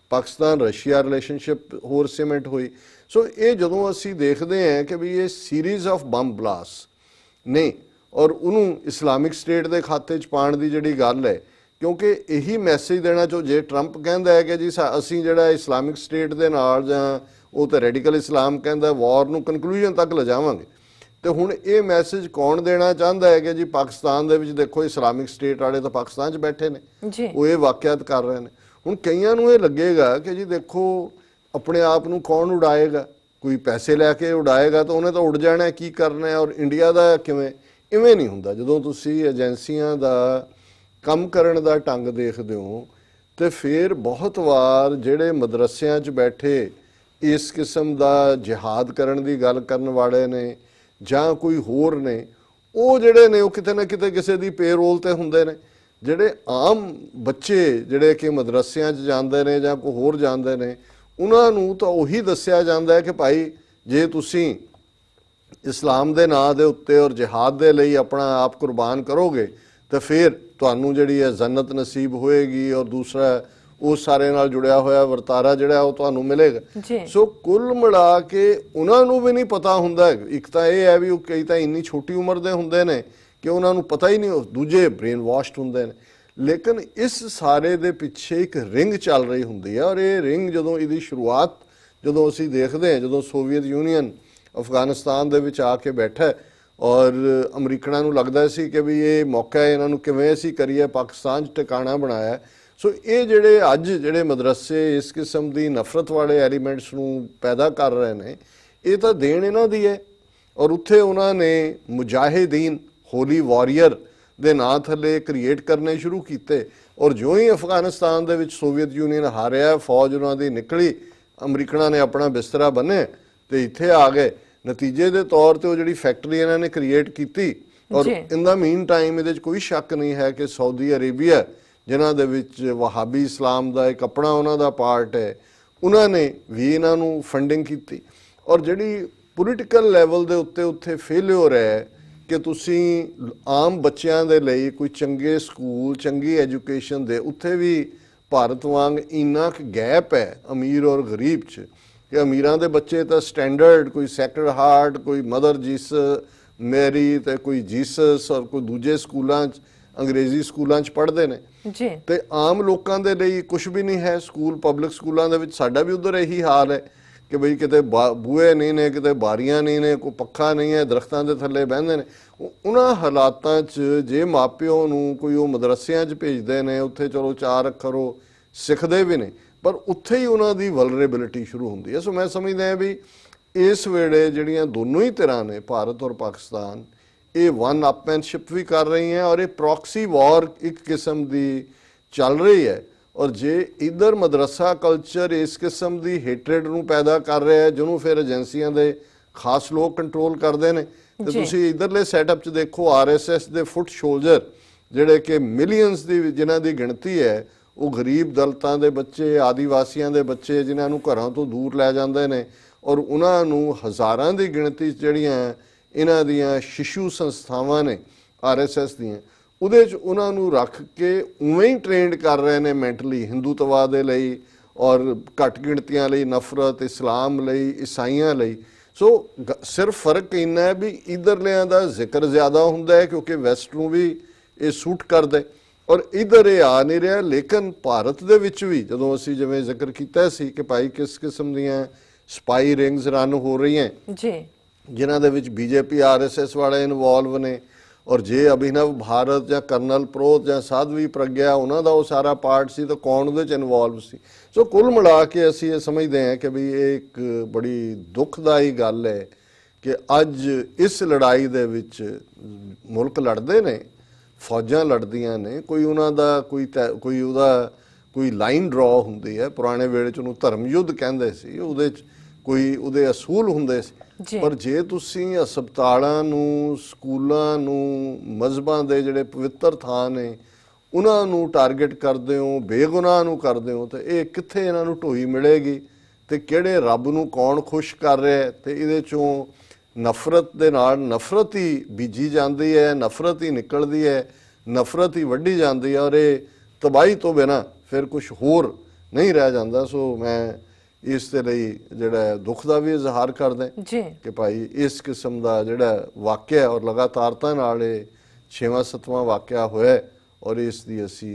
ਪਾਕਿਸਤਾਨ ਰਸ਼ੀਆ ਰਿਲੇਸ਼ਨਸ਼ਿਪ ਹੋਰ ਸੀਮੈਂਟ ਹੋਈ। ਸੋ ਇਹ ਜਦੋਂ ਅਸੀਂ ਦੇਖਦੇ ਹਾਂ ਕਿ ਵੀ ਇਹ ਸੀਰੀਜ਼ ਆਫ ਬੰਬ ਬਲਾਸ ਨੇ ਔਰ ਉਹਨੂੰ ਇਸਲਾਮਿਕ ਸਟੇਟ ਦੇ ਖਾਤੇ 'ਚ ਪਾਉਣ ਦੀ ਜਿਹੜੀ ਗੱਲ ਹੈ ਕਿਉਂਕਿ ਇਹੀ ਮੈਸੇਜ ਦੇਣਾ ਚਾਹੋ ਜੇ ਟਰੰਪ ਕਹਿੰਦਾ ਹੈ ਕਿ ਜੀ ਅਸੀਂ ਜਿਹੜਾ ਇਸਲਾਮਿਕ ਸਟੇਟ ਦੇ ਨਾਲ ਜਾਂ ਉਹ ਤਾਂ ਰੈਡੀਕਲ ਇਸਲਾਮ ਕਹਿੰਦਾ ਵਾਰ ਨੂੰ ਕਨਕਲੂਜਨ ਤੱਕ ਲਿਜਾਵਾਂਗੇ। ਤੇ ਹੁਣ ਇਹ ਮੈਸੇਜ ਕੌਣ ਦੇਣਾ ਚਾਹੁੰਦਾ ਹੈ ਕਿ ਜੀ ਪਾਕਿਸਤਾਨ ਦੇ ਵਿੱਚ ਦੇਖੋ ਇਸਲਾਮਿਕ ਸਟੇਟ ਵਾਲੇ ਤਾਂ ਪਾਕਿਸਤਾਨ 'ਚ ਬੈਠੇ ਨੇ। ਉਹ ਇਹ ਵਾਕਿਆਤ ਕਰ ਰਹੇ ਨੇ। ਹੁਣ ਕਈਆਂ ਨੂੰ ਇਹ ਲੱਗੇਗਾ ਕਿ ਜੀ ਦੇਖੋ, ਆਪਣੇ ਆਪ ਨੂੰ ਕੌਣ ਉਡਾਏਗਾ? ਕੋਈ ਪੈਸੇ ਲੈ ਕੇ ਉਡਾਏਗਾ ਤਾਂ ਉਹਨੇ ਤਾਂ ਉੱਡ ਜਾਣਾ, ਕੀ ਕਰਨਾ ਹੈ? ਔਰ ਇੰਡੀਆ ਦਾ ਕਿਵੇਂ? ਇਵੇਂ ਨਹੀਂ ਹੁੰਦਾ। ਜਦੋਂ ਤੁਸੀਂ ਏਜੰਸੀਆਂ ਦਾ ਕੰਮ ਕਰਨ ਦਾ ਢੰਗ ਦੇਖਦੇ ਹੋ, ਤੇ ਫਿਰ ਬਹੁਤ ਵਾਰ ਜਿਹੜੇ ਮਦਰਸਿਆਂ 'ਚ ਬੈਠੇ ਇਸ ਕਿਸਮ ਦਾ ਜਿਹਾਦ ਕਰਨ ਦੀ ਗੱਲ ਕਰਨ ਵਾਲੇ ਨੇ ਜਾਂ ਕੋਈ ਹੋਰ ਨੇ, ਉਹ ਜਿਹੜੇ ਨੇ ਉਹ ਕਿਤੇ ਨਾ ਕਿਤੇ ਕਿਸੇ ਦੀ ਪੇਰੋਲ ਤੇ ਹੁੰਦੇ ਨੇ। ਜਿਹੜੇ ਆਮ ਬੱਚੇ ਜਿਹੜੇ ਕਿ ਮਦਰਸਿਆਂ 'ਚ ਜਾਂਦੇ ਨੇ ਜਾਂ ਕੋਈ ਹੋਰ ਜਾਂਦੇ ਨੇ ਉਹਨਾਂ ਨੂੰ ਤਾਂ ਉਹੀ ਦੱਸਿਆ ਜਾਂਦਾ ਹੈ ਕਿ ਭਾਈ ਜੇ ਤੁਸੀਂ ਇਸਲਾਮ ਦੇ ਨਾਂ ਦੇ ਉੱਤੇ ਔਰ ਜਿਹਾਦ ਦੇ ਲਈ ਆਪਣਾ ਆਪ ਕੁਰਬਾਨ ਕਰੋਗੇ ਤਾਂ ਫਿਰ ਤੁਹਾਨੂੰ ਜਿਹੜੀ ਹੈ ਜੰਨਤ ਨਸੀਬ ਹੋਏਗੀ ਔਰ ਦੂਸਰਾ ਉਹ ਸਾਰੇ ਨਾਲ ਜੁੜਿਆ ਹੋਇਆ ਵਰਤਾਰਾ ਜਿਹੜਾ ਉਹ ਤੁਹਾਨੂੰ ਮਿਲੇਗਾ ਸੋ ਕੁੱਲ ਮਿਲਾ ਕੇ ਉਹਨਾਂ ਨੂੰ ਵੀ ਨਹੀਂ ਪਤਾ ਹੁੰਦਾ। ਇੱਕ ਤਾਂ ਇਹ ਹੈ ਵੀ ਉਹ ਕਈ ਤਾਂ ਇੰਨੀ ਛੋਟੀ ਉਮਰ ਦੇ ਹੁੰਦੇ ਨੇ ਕਿ ਉਹਨਾਂ ਨੂੰ ਪਤਾ ਹੀ ਨਹੀਂ, ਉਹ ਦੂਜੇ ਬ੍ਰੇਨ ਵਾਸ਼ਡ ਹੁੰਦੇ ਨੇ। ਲੇਕਿਨ ਇਸ ਸਾਰੇ ਦੇ ਪਿੱਛੇ ਇੱਕ ਰਿੰਗ ਚੱਲ ਰਹੀ ਹੁੰਦੀ ਹੈ ਔਰ ਇਹ ਰਿੰਗ ਜਦੋਂ ਇਹਦੀ ਸ਼ੁਰੂਆਤ ਜਦੋਂ ਅਸੀਂ ਦੇਖਦੇ ਹਾਂ, ਜਦੋਂ ਸੋਵੀਅਤ ਯੂਨੀਅਨ ਅਫਗਾਨਿਸਤਾਨ ਦੇ ਵਿੱਚ ਆ ਕੇ ਬੈਠਾ ਔਰ ਅਮਰੀਕਨਾਂ ਨੂੰ ਲੱਗਦਾ ਸੀ ਕਿ ਵੀ ਇਹ ਮੌਕਾ ਹੈ, ਇਹਨਾਂ ਨੂੰ ਕਿਵੇਂ ਅਸੀਂ ਕਰੀਏ, ਪਾਕਿਸਤਾਨ 'ਚ ਟਿਕਾਣਾ ਬਣਾਇਆ ਸੋ ਇਹ ਜਿਹੜੇ ਅੱਜ ਜਿਹੜੇ ਮਦਰਸੇ ਇਸ ਕਿਸਮ ਦੀ ਨਫ਼ਰਤ ਵਾਲੇ ਐਲੀਮੈਂਟਸ ਨੂੰ ਪੈਦਾ ਕਰ ਰਹੇ ਨੇ, ਇਹ ਤਾਂ ਦੇਣ ਇਹਨਾਂ ਦੀ ਹੈ। ਔਰ ਉੱਥੇ ਉਹਨਾਂ ਨੇ ਮੁਜਾਹਿਦੀਨ ਹੋਲੀ ਵਾਰੀਅਰ ਦੇ ਨਾਂ ਥੱਲੇ ਕ੍ਰੀਏਟ ਕਰਨੇ ਸ਼ੁਰੂ ਕੀਤੇ ਔਰ ਜਿਉਂ ਹੀ ਅਫਗਾਨਿਸਤਾਨ ਦੇ ਵਿੱਚ ਸੋਵੀਅਤ ਯੂਨੀਅਨ ਹਾਰਿਆ ਫੌਜ ਉਹਨਾਂ ਦੀ ਨਿਕਲੀ ਅਮਰੀਕਨਾਂ ਨੇ ਆਪਣਾ ਬਿਸਤਰਾ ਬੰਨੇ ਤੇ ਇੱਥੇ ਆ ਗਏ ਨਤੀਜੇ ਦੇ ਤੌਰ ਤੇ ਉਹ ਜਿਹੜੀ ਫੈਕਟਰੀ ਇਹਨਾਂ ਨੇ ਕ੍ਰੀਏਟ ਕੀਤੀ ਔਰ ਜੀ। ਇਨ ਦਾ ਮੀਨ ਟਾਈਮ ਇਹਦੇ 'ਚ ਕੋਈ ਸ਼ੱਕ ਨਹੀਂ ਹੈ ਕਿ ਸਾਊਦੀ ਅਰੇਬੀਆ ਜਿਨ੍ਹਾਂ ਦੇ ਵਿੱਚ ਵਹਾਬੀ ਇਸਲਾਮ ਦਾ ਇੱਕ ਆਪਣਾ ਉਹਨਾਂ ਦਾ ਪਾਰਟ ਹੈ ਉਹਨਾਂ ਨੇ ਵੀ ਇਹਨਾਂ ਨੂੰ ਫੰਡਿੰਗ ਕੀਤੀ ਔਰ ਜਿਹੜੀ ਪੋਲੀਟੀਕਲ ਲੈਵਲ ਦੇ ਉੱਤੇ ਉੱਥੇ ਫੇਲਿਅਰ ਹੈ ਕਿ ਤੁਸੀਂ ਆਮ ਬੱਚਿਆਂ ਦੇ ਲਈ ਕੋਈ ਚੰਗੇ ਸਕੂਲ ਚੰਗੀ ਐਜੂਕੇਸ਼ਨ ਦੇ ਉੱਥੇ ਵੀ ਭਾਰਤ ਵਾਂਗ ਇੰਨਾ ਕੁ ਗੈਪ ਹੈ ਅਮੀਰ ਔਰ ਗਰੀਬ 'ਚ ਕਿ ਅਮੀਰਾਂ ਦੇ ਬੱਚੇ ਤਾਂ ਸਟੈਂਡਰਡ ਕੋਈ ਸੈਕਰਡ ਹਾਰਟ ਕੋਈ ਮਦਰ ਜੀਸ ਮੈਰੀ ਤੇ ਕੋਈ ਜੀਸਸ ਔਰ ਕੋਈ ਦੂਜੇ ਸਕੂਲਾਂ 'ਚ ਅੰਗਰੇਜ਼ੀ ਸਕੂਲਾਂ 'ਚ ਪੜ੍ਹਦੇ ਨੇ। ਜੀ। ਤੇ ਆਮ ਲੋਕਾਂ ਦੇ ਲਈ ਕੁਝ ਵੀ ਨਹੀਂ ਹੈ ਸਕੂਲ ਪਬਲਿਕ ਸਕੂਲਾਂ ਦੇ ਵਿੱਚ ਸਾਡਾ ਵੀ ਉਧਰ ਇਹੀ ਹਾਲ ਹੈ। ਕਿ ਬਈ ਕਿਤੇ ਬਾ- ਬੂਹੇ ਨਹੀਂ ਨੇ, ਕਿਤੇ ਬਾਰੀਆਂ ਨਹੀਂ ਨੇ, ਕੋਈ ਪੱਖਾ ਨਹੀਂ ਹੈ, ਦਰਖਤਾਂ ਦੇ ਥੱਲੇ ਬਹਿੰਦੇ ਨੇ। ਉਹ- ਉਹਨਾਂ ਹਾਲਾਤਾਂ 'ਚ ਜੇ ਮਾਪਿਓ ਨੂੰ ਕੋਈ ਉਹ ਮਦਰਸਿਆਂ 'ਚ ਭੇਜਦੇ ਨੇ, ਉੱਥੇ ਚਲੋ ਚਾਰ ਅੱਖਰ ਉਹ ਸਿੱਖਦੇ ਵੀ ਨੇ, ਪਰ ਉੱਥੇ ਹੀ ਉਹਨਾਂ ਦੀ ਵਲਨਰੇਬਿਲਿਟੀ ਸ਼ੁਰੂ ਹੁੰਦੀ ਹੈ। ਸੋ ਮੈਂ ਸਮਝਦਾ ਹਾਂ ਵੀ ਇਸ ਵੇਲੇ ਜਿਹੜੀਆਂ ਦੋਨੋਂ ਹੀ ਤਰ੍ਹਾਂ ਨੇ, ਭਾਰਤ ਔਰ ਪਾਕਿਸਤਾਨ, ਇਹ ਵਨ ਅਪਮੈਨਸ਼ਿਪ ਵੀ ਕਰ ਰਹੀ ਹੈ ਔਰ ਇਹ ਪ੍ਰੋਕਸੀ ਵਾਰ ਇੱਕ ਕਿਸਮ ਦੀ ਚੱਲ ਰਹੀ ਹੈ। ਔਰ ਜੇ ਇਧਰ ਮਦਰਸਾ ਕਲਚਰ ਇਸ ਕਿਸਮ ਦੀ ਹੇਟਰੇਡ ਨੂੰ ਪੈਦਾ ਕਰ ਰਿਹਾ ਹੈ ਜਿਹਨੂੰ ਫਿਰ ਏਜੰਸੀਆਂ ਦੇ ਖਾਸ ਲੋਕ ਕੰਟਰੋਲ ਕਰਦੇ ਨੇ ਤੇ। ਤੁਸੀਂ ਇਧਰਲੇ ਸੈਟਅਪ 'ਚ ਦੇਖੋ ਆਰਐਸਐਸ ਦੇ ਫੁੱਟ ਸ਼ੋਲਜਰ ਜਿਹੜੇ ਕਿ ਮਿਲੀਅਨਸ ਦੀ ਜਿਨ੍ਹਾਂ ਦੀ ਗਿਣਤੀ ਹੈ ਉਹ ਗਰੀਬ ਦਲਤਾਂ ਦੇ ਬੱਚੇ ਆਦੀਵਾਸੀਆਂ ਦੇ ਬੱਚੇ ਜਿਨ੍ਹਾਂ ਨੂੰ ਘਰਾਂ ਤੋਂ ਦੂਰ ਲੈ ਜਾਂਦੇ ਨੇ ਔਰ ਉਹਨਾਂ ਨੂੰ ਹਜ਼ਾਰਾਂ ਦੀ ਗਿਣਤੀ ਜਿਹੜੀਆਂ ਇਹਨਾਂ ਦੀਆਂ ਸ਼ਿਸ਼ੂ ਸੰਸਥਾਵਾਂ ਨੇ ਆਰਐਸਐਸ ਦੀਆਂ ਉਹਦੇ 'ਚ ਉਹਨਾਂ ਨੂੰ ਰੱਖ ਕੇ ਉਵੇਂ ਹੀ ਟ੍ਰੇਨਡ ਕਰ ਰਹੇ ਨੇ ਮੈਂਟਲੀ ਹਿੰਦੂਤਵਾ ਦੇ ਲਈ ਔਰ ਘੱਟ ਗਿਣਤੀਆਂ ਲਈ ਨਫ਼ਰਤ ਇਸਲਾਮ ਲਈ ਈਸਾਈਆਂ ਲਈ। ਸੋ ਸਿਰਫ ਫ਼ਰਕ ਇੰਨਾ ਹੈ ਵੀ ਇਧਰਲਿਆਂ ਦਾ ਜ਼ਿਕਰ ਜ਼ਿਆਦਾ ਹੁੰਦਾ ਹੈ ਕਿਉਂਕਿ ਵੈਸਟ ਨੂੰ ਵੀ ਇਹ ਸੂਟ ਕਰਦਾ। ਔਰ ਇਧਰ ਇਹ ਆ ਨਹੀਂ ਰਿਹਾ ਲੇਕਿਨ ਭਾਰਤ ਦੇ ਵਿੱਚ ਵੀ ਜਦੋਂ ਅਸੀਂ ਜਿਵੇਂ ਜ਼ਿਕਰ ਕੀਤਾ ਸੀ ਕਿ ਭਾਈ ਕਿਸ ਕਿਸਮ ਦੀਆਂ ਸਪਾਈ ਰਿੰਗਸ ਰਨ ਹੋ ਰਹੀਆਂ। ਜੀ। ਜਿਨ੍ਹਾਂ ਦੇ ਵਿੱਚ ਬੀਜੇਪੀ ਆਰਐਸਐਸ ਵਾਲੇ ਇਨਵੋਲਵ ਨੇ। ਔਰ ਜੇ ਅਭਿਨਵ ਭਾਰਤ ਜਾਂ ਕਰਨਲ ਪ੍ਰੋਤ ਜਾਂ ਸਾਧਵੀ ਪ੍ਰਗਿਆ, ਉਹਨਾਂ ਦਾ ਉਹ ਸਾਰਾ ਪਾਰਟ ਸੀ, ਤਾਂ ਕੌਣ ਉਹਦੇ ਚ ਇਨਵੋਲਵ ਸੀ? ਸੋ ਕੁੱਲ ਮਿਲਾ ਕੇ ਅਸੀਂ ਇਹ ਸਮਝਦੇ ਹਾਂ ਕਿ ਵੀ ਇਹ ਇੱਕ ਬੜੀ ਦੁਖਦਾਈ ਗੱਲ ਹੈ ਕਿ ਅੱਜ ਇਸ ਲੜਾਈ ਦੇ ਵਿੱਚ ਮੁਲਕ ਲੜਦੇ ਨੇ, ਫੌਜਾਂ ਲੜਦੀਆਂ ਨੇ, ਕੋਈ ਉਹਨਾਂ ਦਾ ਕੋਈ ਤੈ- ਕੋਈ ਉਹਦਾ ਕੋਈ ਲਾਈਨ ਡਰਾ ਹੁੰਦੀ ਹੈ, ਪੁਰਾਣੇ ਵੇਲੇ ਚ ਉਹਨੂੰ ਧਰਮ ਯੁੱਧ ਕਹਿੰਦੇ ਸੀ, ਉਹਦੇ ਚ ਕੋਈ ਉਹਦੇ ਅਸੂਲ ਹੁੰਦੇ ਸੀ। ਪਰ ਜੇ ਤੁਸੀਂ ਹਸਪਤਾਲਾਂ ਨੂੰ, ਸਕੂਲਾਂ ਨੂੰ ਮਜ਼ਬਾਂ ਦੇ ਜਿਹੜੇ ਪਵਿੱਤਰ ਥਾਂ ਨੇ, ਉਹਨਾਂ ਨੂੰ ਟਾਰਗੇਟ ਕਰਦੇ ਹੋ, ਬੇਗੁਨਾਹ ਨੂੰ ਕਰਦੇ ਹੋ, ਤੇ ਇਹ ਕਿੱਥੇ ਇਹਨਾਂ ਨੂੰ ਢੋਈ ਮਿਲੇਗੀ ਤੇ ਕਿਹੜੇ ਰੱਬ ਨੂੰ ਕੌਣ ਖੁਸ਼ ਕਰ ਰਿਹਾ ਹੈ? ਤੇ ਇਹਦੇ ਚੋਂ ਨਫ਼ਰਤ ਦੇ ਨਾਲ ਨਫ਼ਰਤ ਹੀ ਬੀਜੀ ਜਾਂਦੀ ਹੈ, ਨਫ਼ਰਤ ਹੀ ਨਿਕਲਦੀ ਹੈ, ਨਫ਼ਰਤ ਹੀ ਵੱਢੀ ਜਾਂਦੀ ਹੈ ਔਰ ਇਹ ਤਬਾਹੀ ਤੋਂ ਬਿਨਾ ਫਿਰ ਕੁਝ ਹੋਰ ਨਹੀਂ ਰਹਿ ਜਾਂਦਾ। ਸੋ ਮੈਂ ਇਸ ਦੇ ਲਈ ਜਿਹੜਾ ਦੁੱਖ ਦਾ ਵੀ ਇਜ਼ਹਾਰ ਕਰਦਾ ਜੀ। ਕਿ ਭਾਈ ਇਸ ਕਿਸਮ ਦਾ ਜਿਹੜਾ ਵਾਕਿਆ ਔਰ ਲਗਾਤਾਰਤਾ ਨਾਲ ਇਹ ਛੇਵਾਂ ਸੱਤਵਾਂ ਵਾਕਿਆ ਹੋਇਆ ਔਰ ਇਸ ਦੀ ਅਸੀਂ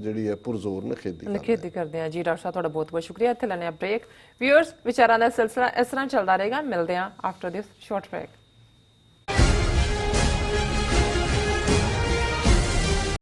ਜਿਹੜੀ ਹੈ ਪੁਰਜ਼ੋਰ ਨਖੇਦੀ ਨਖੇਦੀ ਕਰਦੇ ਹਾਂ। ਜੀ ਡਾਕਟਰ ਸਾਹਿਬ ਤੁਹਾਡਾ ਬਹੁਤ ਬਹੁਤ ਸ਼ੁਕਰੀਆ। ਇੱਥੇ ਲੈਣੇ ਆ ਬ੍ਰੇਕ ਵਿਊਅਰਸ ਵਿਚਾਰਾਂ ਦਾ ਸਿਲਸਿਲਾ ਇਸ ਤਰ੍ਹਾਂ ਚੱਲਦਾ ਰਹੇਗਾ। ਮਿਲਦੇ ਹਾਂ ਆਫਟਰ ਦਿਸ ਸ਼ਾਰਟ ਬ੍ਰੇਕ